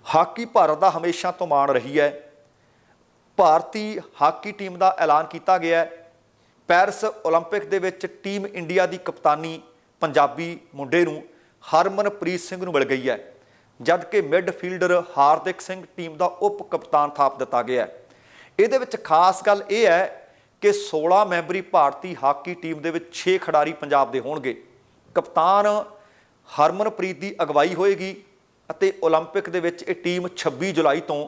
ਹਾਕੀ ਭਾਰਤ ਦਾ ਹਮੇਸ਼ਾ ਤੋਂ ਮਾਣ ਰਹੀ ਹੈ ਭਾਰਤੀ ਹਾਕੀ ਟੀਮ ਦਾ ਐਲਾਨ ਕੀਤਾ ਗਿਆ ਹੈ ਪੈਰਿਸ 올림픽 ਦੇ ਵਿੱਚ ਟੀਮ ਇੰਡੀਆ ਦੀ ਕਪਤਾਨੀ ਪੰਜਾਬੀ ਮੁੰਡੇ ਨੂੰ ਹਰਮਨਪ੍ਰੀਤ ਸਿੰਘ ਨੂੰ ਮਿਲ ਗਈ ਹੈ ਜਦ ਕਿ ਮਿਡਫੀਲਡਰ ਹਾਰਦਿਕ ਸਿੰਘ ਟੀਮ ਦਾ ਉਪ ਕਪਤਾਨ ਥਾਪ ਦਿੱਤਾ ਗਿਆ ਹੈ ਇਹਦੇ ਵਿੱਚ ਖਾਸ ਗੱਲ ਇਹ ਹੈ ਕਿ 16 ਮੈਂਬਰੀ ਭਾਰਤੀ ਹਾਕੀ ਟੀਮ ਦੇ ਵਿੱਚ 6 ਖਿਡਾਰੀ ਪੰਜਾਬ ਦੇ ਹੋਣਗੇ ਕਪਤਾਨ ਹਰਮਨਪ੍ਰੀਤ ਦੀ ਅਗਵਾਈ ਹੋਏਗੀ ਅਤੇ 올림픽 ਦੇ ਵਿੱਚ ਇਹ ਟੀਮ 26 ਜੁਲਾਈ ਤੋਂ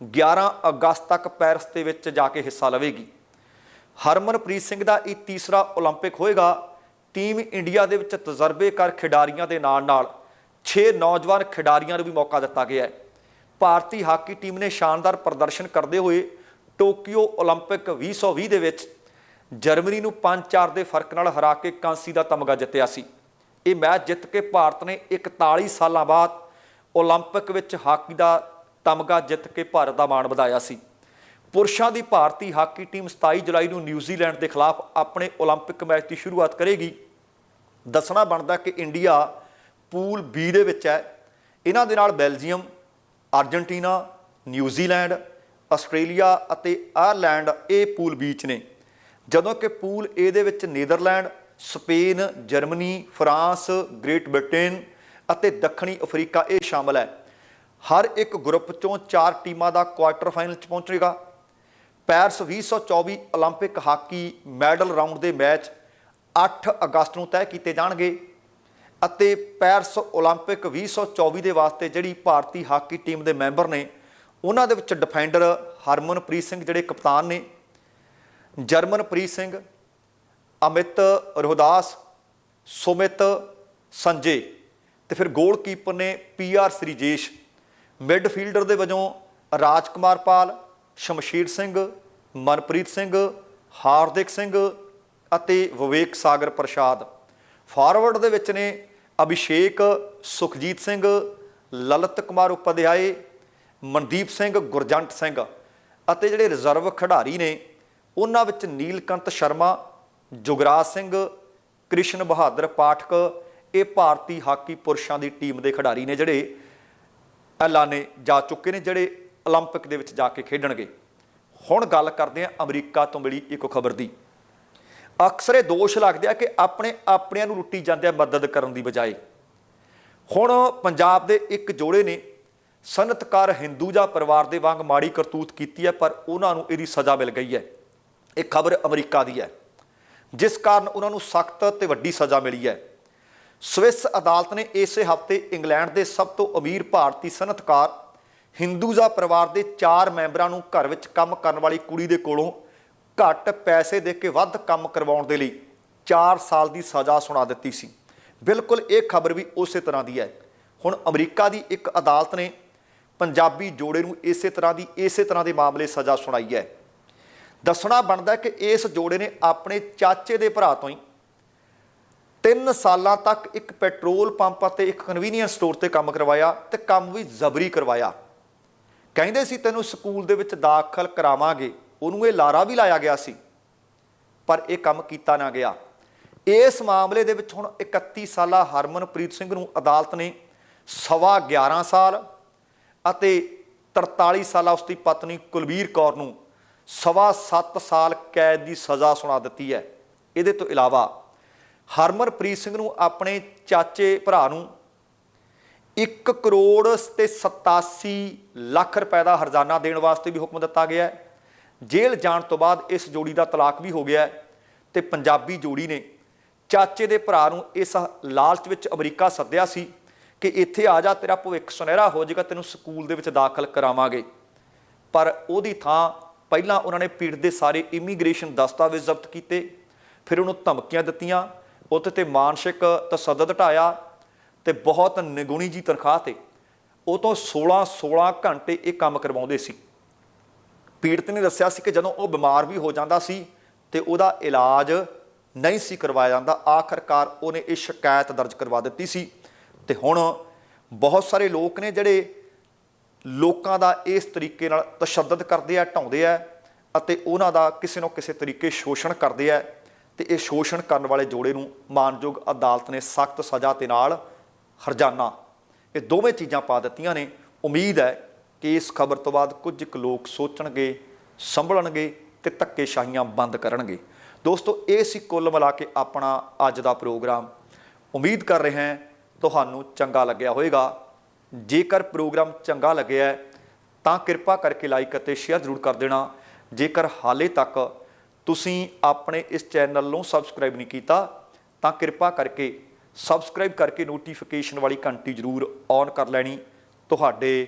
11 ਅਗਸਤ ਤੱਕ ਪੈਰਿਸ ਦੇ ਵਿੱਚ ਜਾ ਕੇ ਹਿੱਸਾ ਲਵੇਗੀ ਹਰਮਨਪ੍ਰੀਤ ਸਿੰਘ ਦਾ ਇਹ ਤੀਸਰਾ 올림픽 ਹੋਏਗਾ ਟੀਮ ਇੰਡੀਆ ਦੇ ਵਿੱਚ ਤਜਰਬੇਕਾਰ ਖਿਡਾਰੀਆਂ ਦੇ ਨਾਲ ਨਾਲ 6 ਨੌਜਵਾਨ ਖਿਡਾਰੀਆਂ ਨੂੰ ਵੀ ਮੌਕਾ ਦਿੱਤਾ ਗਿਆ ਹੈ ਭਾਰਤੀ ਹਾਕੀ ਟੀਮ ਨੇ ਸ਼ਾਨਦਾਰ ਪ੍ਰਦਰਸ਼ਨ ਕਰਦੇ ਹੋਏ ਟੋਕੀਓ 올림픽 2020 ਦੇ ਵਿੱਚ ਜਰਮਨੀ ਨੂੰ 5-4 ਦੇ ਫਰਕ ਨਾਲ ਹਰਾ ਕੇ ਕਾਂਸੀ ਦਾ ਤਮਗਾ ਜਿੱਤਿਆ ਸੀ ਇਹ ਮੈਚ ਜਿੱਤ ਕੇ ਭਾਰਤ ਨੇ 41 ਸਾਲਾਂ ਬਾਅਦ 올림픽 ਵਿੱਚ ਹਾਕੀ ਦਾ ਤਮਗਾ ਜਿੱਤ ਕੇ ਭਾਰਤ ਦਾ ਮਾਣ ਵਧਾਇਆ ਸੀ ਪੁਰਸ਼ਾਂ ਦੀ ਭਾਰਤੀ ਹਾਕੀ ਟੀਮ 27 ਜੁਲਾਈ ਨੂੰ ਨਿਊਜ਼ੀਲੈਂਡ ਦੇ ਖਿਲਾਫ ਆਪਣੇ 올림픽 ਮੈਚ ਦੀ ਸ਼ੁਰੂਆਤ ਕਰੇਗੀ ਦੱਸਣਾ ਬਣਦਾ ਕਿ ਇੰਡੀਆ ਪੂਲ ਬੀ ਦੇ ਵਿੱਚ ਹੈ ਇਹਨਾਂ ਦੇ ਨਾਲ ਬੈਲਜੀਅਮ ਅਰਜਨਟੀਨਾ ਨਿਊਜ਼ੀਲੈਂਡ ਆਸਟ੍ਰੇਲੀਆ ਅਤੇ ਆਇਰਲੈਂਡ ਇਹ ਪੂਲ ਬੀ 'ਚ ਨੇ ਜਦੋਂ ਕਿ ਪੂਲ ਏ ਦੇ ਵਿੱਚ Netherlands Spain Germany France Great Britain ਅਤੇ ਦੱਖਣੀ ਅਫਰੀਕਾ ਇਹ ਸ਼ਾਮਲ ਹੈ ਹਰ ਇੱਕ ਗਰੁੱਪ ਚੋਂ 4 ਟੀਮਾਂ ਦਾ ਕੁਆਰਟਰ ਫਾਈਨਲ 'ਚ ਪਹੁੰਚੇਗਾ ਪੈਰਿਸ 2024 올림픽 ਹਾਕੀ ਮੈਡਲ ਰਾਉਂਡ ਦੇ ਮੈਚ 8 ਅਗਸਤ ਨੂੰ ਤੈਅ ਕੀਤੇ ਜਾਣਗੇ ਅਤੇ ਪੈਰਿਸ 올림픽 2024 ਦੇ ਵਾਸਤੇ ਜਿਹੜੀ ਭਾਰਤੀ ਹਾਕੀ ਟੀਮ ਦੇ ਮੈਂਬਰ ਨੇ ਉਹਨਾਂ ਦੇ ਵਿੱਚ ਡਿਫੈਂਡਰ ਹਰਮਨਪ੍ਰੀਤ ਸਿੰਘ ਜਿਹੜੇ ਕਪਤਾਨ ਨੇ ਜਰਮਨਪ੍ਰੀਤ ਸਿੰਘ ਅਮਿਤ ਰੋਹਦਾਸ ਸੁਮਿਤ ਸੰਜੇ ਤੇ ਫਿਰ ਗੋਲਕੀਪਰ ਨੇ ਪੀਆਰ ਸ੍ਰੀਜੇਸ਼ ਮਿਡਫੀਲਡਰ ਦੇ ਵਜੋਂ ਰਾਜਕੁਮਾਰ ਪਾਲ ਸ਼ਮਸ਼ੀਰ ਸਿੰਘ ਮਨਪ੍ਰੀਤ ਸਿੰਘ ਹਾਰਦਿਕ ਸਿੰਘ ਅਤੇ ਵਿਵੇਕ ਸਾਗਰ ਪ੍ਰਸ਼ਾਦ ਫਾਰਵਰਡ ਦੇ ਵਿੱਚ ਨੇ ਅਭਿਸ਼ੇਕ ਸੁਖਜੀਤ ਸਿੰਘ ਲਲਿਤ ਕੁਮਾਰ ਉਪਾਧਿਆਏ ਮਨਦੀਪ ਸਿੰਘ ਗੁਰਜੰਟ ਸਿੰਘ ਅਤੇ ਜਿਹੜੇ ਰਿਜ਼ਰਵ ਖਿਡਾਰੀ ਨੇ ਉਹਨਾਂ ਵਿੱਚ ਨੀਲਕੰਤ ਸ਼ਰਮਾ ਜੁਗਰਾਜ ਸਿੰਘ ਕ੍ਰਿਸ਼ਨ ਬਹਾਦਰ ਪਾਠਕ ਇਹ ਭਾਰਤੀ ਹਾਕੀ ਪੁਰਸ਼ਾਂ ਦੀ ਟੀਮ ਦੇ ਖਿਡਾਰੀ ਨੇ ਜਿਹੜੇ ਐਲਾਨੇ ਜਾ ਚੁੱਕੇ ਨੇ ਜਿਹੜੇ 올림픽 ਦੇ ਵਿੱਚ ਜਾ ਕੇ ਖੇਡਣਗੇ ਹੁਣ ਗੱਲ ਕਰਦੇ ਹਾਂ ਅਮਰੀਕਾ ਤੋਂ ਮਿਲੀ ਇੱਕ ਖਬਰ ਦੀ ਅਕਸਰ ਇਹ ਦੋਸ਼ ਲੱਗਦੇ ਆ ਕਿ ਆਪਣੇ ਆਪਣਿਆਂ ਨੂੰ ਲੁੱਟੀ ਜਾਂਦੇ ਆ ਮਦਦ ਕਰਨ ਦੀ ਬਜਾਏ। ਹੁਣ ਪੰਜਾਬ ਦੇ ਇੱਕ ਜੋੜੇ ਨੇ ਸਨਅਤਕਾਰ ਹਿੰਦੂਜਾ ਪਰਿਵਾਰ ਦੇ ਵਾਂਗ ਮਾੜੀ ਕਰਤੂਤ ਕੀਤੀ ਹੈ, ਪਰ ਉਹਨਾਂ ਨੂੰ ਇਹਦੀ ਸਜ਼ਾ ਮਿਲ ਗਈ ਹੈ। ਇਹ ਖਬਰ ਅਮਰੀਕਾ ਦੀ ਹੈ, ਜਿਸ ਕਾਰਨ ਉਹਨਾਂ ਨੂੰ ਸਖਤ ਤੇ ਵੱਡੀ ਸਜ਼ਾ ਮਿਲੀ ਹੈ। ਸਵਿਸ ਅਦਾਲਤ ਨੇ ਇਸੇ ਹਫ਼ਤੇ ਇੰਗਲੈਂਡ ਦੇ ਸਭ ਤੋਂ ਅਮੀਰ ਭਾਰਤੀ ਸਨਅਤਕਾਰ ਹਿੰਦੂਜਾ ਪਰਿਵਾਰ ਦੇ 4 ਮੈਂਬਰਾਂ ਨੂੰ ਘਰ ਵਿੱਚ ਕੰਮ ਕਰਨ ਵਾਲੀ ਕੁੜੀ ਦੇ ਕੋਲੋਂ ਘੱਟ ਪੈਸੇ ਦੇ ਕੇ ਵੱਧ ਕੰਮ ਕਰਵਾਉਣ ਦੇ ਲਈ 4 ਸਾਲ ਦੀ ਸਜ਼ਾ ਸੁਣਾ ਦਿੱਤੀ ਸੀ। ਬਿਲਕੁਲ ਇਹ ਖਬਰ ਵੀ ਉਸੇ ਤਰ੍ਹਾਂ ਦੀ ਹੈ। ਹੁਣ ਅਮਰੀਕਾ ਦੀ ਇੱਕ ਅਦਾਲਤ ਨੇ ਪੰਜਾਬੀ ਜੋੜੇ ਨੂੰ ਇਸੇ ਤਰ੍ਹਾਂ ਦੀ, ਇਸੇ ਤਰ੍ਹਾਂ ਦੇ ਮਾਮਲੇ ਸਜ਼ਾ ਸੁਣਾਈ ਹੈ। ਦੱਸਣਾ ਬਣਦਾ ਕਿ ਇਸ ਜੋੜੇ ਨੇ ਆਪਣੇ ਚਾਚੇ ਦੇ ਭਰਾ ਤੋਂ ਹੀ 3 ਸਾਲਾਂ ਤੱਕ ਇੱਕ ਪੈਟਰੋਲ ਪੰਪ ਅਤੇ ਇੱਕ ਕਨਵੀਨੀਅੰਸ ਸਟੋਰ ਤੇ ਕੰਮ ਕਰਵਾਇਆ ਤੇ ਕੰਮ ਵੀ ਜ਼ਬਰੀ ਕਰਵਾਇਆ। ਕਹਿੰਦੇ ਸੀ, ਤੈਨੂੰ ਸਕੂਲ ਦੇ ਵਿੱਚ ਦਾਖਲ ਕਰਾਵਾਂਗੇ। ਉਹਨੂੰ ਇਹ ਲਾਰਾ ਵੀ ਲਾਇਆ ਗਿਆ ਸੀ, ਪਰ ਇਹ ਕੰਮ ਕੀਤਾ ਨਾ ਗਿਆ। ਇਸ ਮਾਮਲੇ ਦੇ ਵਿੱਚ ਹੁਣ 31 ਸਾਲਾ ਹਰਮਨਪ੍ਰੀਤ ਸਿੰਘ ਨੂੰ ਅਦਾਲਤ ਨੇ ਸਵਾ 11 ਸਾਲ ਅਤੇ 43 ਸਾਲਾ ਉਸ ਦੀ ਪਤਨੀ ਕੁਲਵੀਰ ਕੌਰ ਨੂੰ ਸਵਾ 7 ਸਾਲ ਕੈਦ ਦੀ ਸਜ਼ਾ ਸੁਣਾ ਦਿੱਤੀ ਹੈ। ਇਹਦੇ ਤੋਂ ਇਲਾਵਾ ਹਰਮਨਪ੍ਰੀਤ ਸਿੰਘ ਨੂੰ ਆਪਣੇ ਚਾਚੇ ਭਰਾ ਨੂੰ 1 ਕਰੋੜ ਤੇ 87 ਲੱਖ ਰੁਪਏ ਦਾ ਹਰਜਾਨਾ ਦੇਣ ਵਾਸਤੇ ਵੀ ਹੁਕਮ ਦਿੱਤਾ ਗਿਆ ਹੈ। ਜੇਲ੍ਹ ਜਾਣ ਤੋਂ ਬਾਅਦ ਇਸ ਜੋੜੀ ਦਾ ਤਲਾਕ ਵੀ ਹੋ ਗਿਆ ਹੈ ਤੇ ਪੰਜਾਬੀ ਜੋੜੀ ਨੇ ਚਾਚੇ ਦੇ ਭਰਾ ਨੂੰ ਇਸ ਲਾਲਚ ਵਿੱਚ ਅਮਰੀਕਾ ਸੱਦਿਆ ਸੀ ਕਿ ਇੱਥੇ ਆ ਜਾ, ਤੇਰਾ ਭਵਿੱਖ ਸੁਨਹਿਰਾ ਹੋ ਜਾਏਗਾ, ਤੈਨੂੰ ਸਕੂਲ ਦੇ ਵਿੱਚ ਦਾਖਲ ਕਰਾਵਾਂਗੇ। ਪਰ ਉਹਦੀ ਥਾਂ ਪਹਿਲਾਂ ਉਹਨਾਂ ਨੇ ਪੀੜਤ ਦੇ ਸਾਰੇ ਇਮੀਗ੍ਰੇਸ਼ਨ ਦਸਤਾਵੇਜ਼ ਜ਼ਬਤ ਕੀਤੇ, ਫਿਰ ਉਹਨੂੰ ਧਮਕੀਆਂ ਦਿੱਤੀਆਂ, ਉੱਥੇ ਤੇ ਮਾਨਸਿਕ ਤਸੱਦਦ ਢਾਇਆ ਤੇ ਬਹੁਤ ਨਿਗੁਣੀ ਜੀ ਤਨਖਾਹ ਤੇ ਉਹ ਤੋਂ 16 16 ਘੰਟੇ ਇਹ ਕੰਮ ਕਰਵਾਉਂਦੇ ਸੀ। ਪੀੜਤ ਨੇ ਦੱਸਿਆ ਸੀ ਕਿ ਜਦੋਂ ਉਹ ਬਿਮਾਰ ਵੀ ਹੋ ਜਾਂਦਾ ਸੀ ਤੇ ਉਹਦਾ ਇਲਾਜ ਨਹੀਂ ਸੀ ਕਰਵਾਇਆ ਜਾਂਦਾ, ਆਖਰਕਾਰ ਉਹਨੇ ਇਹ ਸ਼ਿਕਾਇਤ ਦਰਜ ਕਰਵਾ ਦਿੱਤੀ ਸੀ। ਤੇ ਹੁਣ ਬਹੁਤ ਸਾਰੇ ਲੋਕ ਨੇ ਜਿਹੜੇ ਲੋਕਾਂ ਦਾ ਇਸ ਤਰੀਕੇ ਨਾਲ ਤਸ਼ੱਦਦ ਕਰਦੇ ਆ, ਢਾਉਂਦੇ ਆ ਅਤੇ ਉਹਨਾਂ ਦਾ ਕਿਸੇ ਨਾ ਕਿਸੇ ਤਰੀਕੇ ਸ਼ੋਸ਼ਣ ਕਰਦੇ ਆ ਤੇ ਇਹ ਸ਼ੋਸ਼ਣ ਕਰਨ ਵਾਲੇ ਜੋੜੇ ਨੂੰ ਮਾਨਯੋਗ ਅਦਾਲਤ ਨੇ ਸਖਤ ਸਜ਼ਾ ਤੇ ਨਾਲ ਹਰਜਾਨਾ। ਇਹ ਦੋਵੇਂ ਚੀਜ਼ਾਂ ਪਾ ਦਿੱਤੀਆਂ ਨੇ। ਉਮੀਦ ਹੈ ਕਿ ਇਸ ਖਬਰ ਤੋਂ ਬਾਅਦ ਕੁਝ ਕੁ ਲੋਕ ਸੋਚਣਗੇ, ਸੰਭਲਣਗੇ ਤੇ ਧੱਕੇਸ਼ਾਹੀਆਂ ਬੰਦ ਕਰਨਗੇ। ਦੋਸਤੋ, ਇਹ ਸੀ ਕੁੱਲ ਮਿਲਾ ਕੇ ਆਪਣਾ ਅੱਜ ਦਾ ਪ੍ਰੋਗਰਾਮ। ਉਮੀਦ ਕਰ ਰਹੇ ਹਾਂ ਤੁਹਾਨੂੰ ਚੰਗਾ ਲੱਗਿਆ ਹੋਵੇਗਾ। ਜੇਕਰ ਪ੍ਰੋਗਰਾਮ ਚੰਗਾ ਲੱਗਿਆ ਤਾਂ ਕਿਰਪਾ ਕਰਕੇ ਲਾਈਕ ਅਤੇ ਸ਼ੇਅਰ ਜ਼ਰੂਰ ਕਰ ਦੇਣਾ। ਜੇਕਰ ਹਾਲੇ ਤੱਕ ਤੁਸੀਂ ਆਪਣੇ ਇਸ ਚੈਨਲ ਨੂੰ ਸਬਸਕ੍ਰਾਈਬ ਨਹੀਂ ਕੀਤਾ, ਤਾਂ ਕਿਰਪਾ ਕਰਕੇ ਸਬਸਕ੍ਰਾਈਬ ਕਰਕੇ ਨੋਟੀਫਿਕੇਸ਼ਨ ਵਾਲੀ ਘੰਟੀ ਜ਼ਰੂਰ ਔਨ ਕਰ ਲੈਣੀ। ਤੁਹਾਡੇ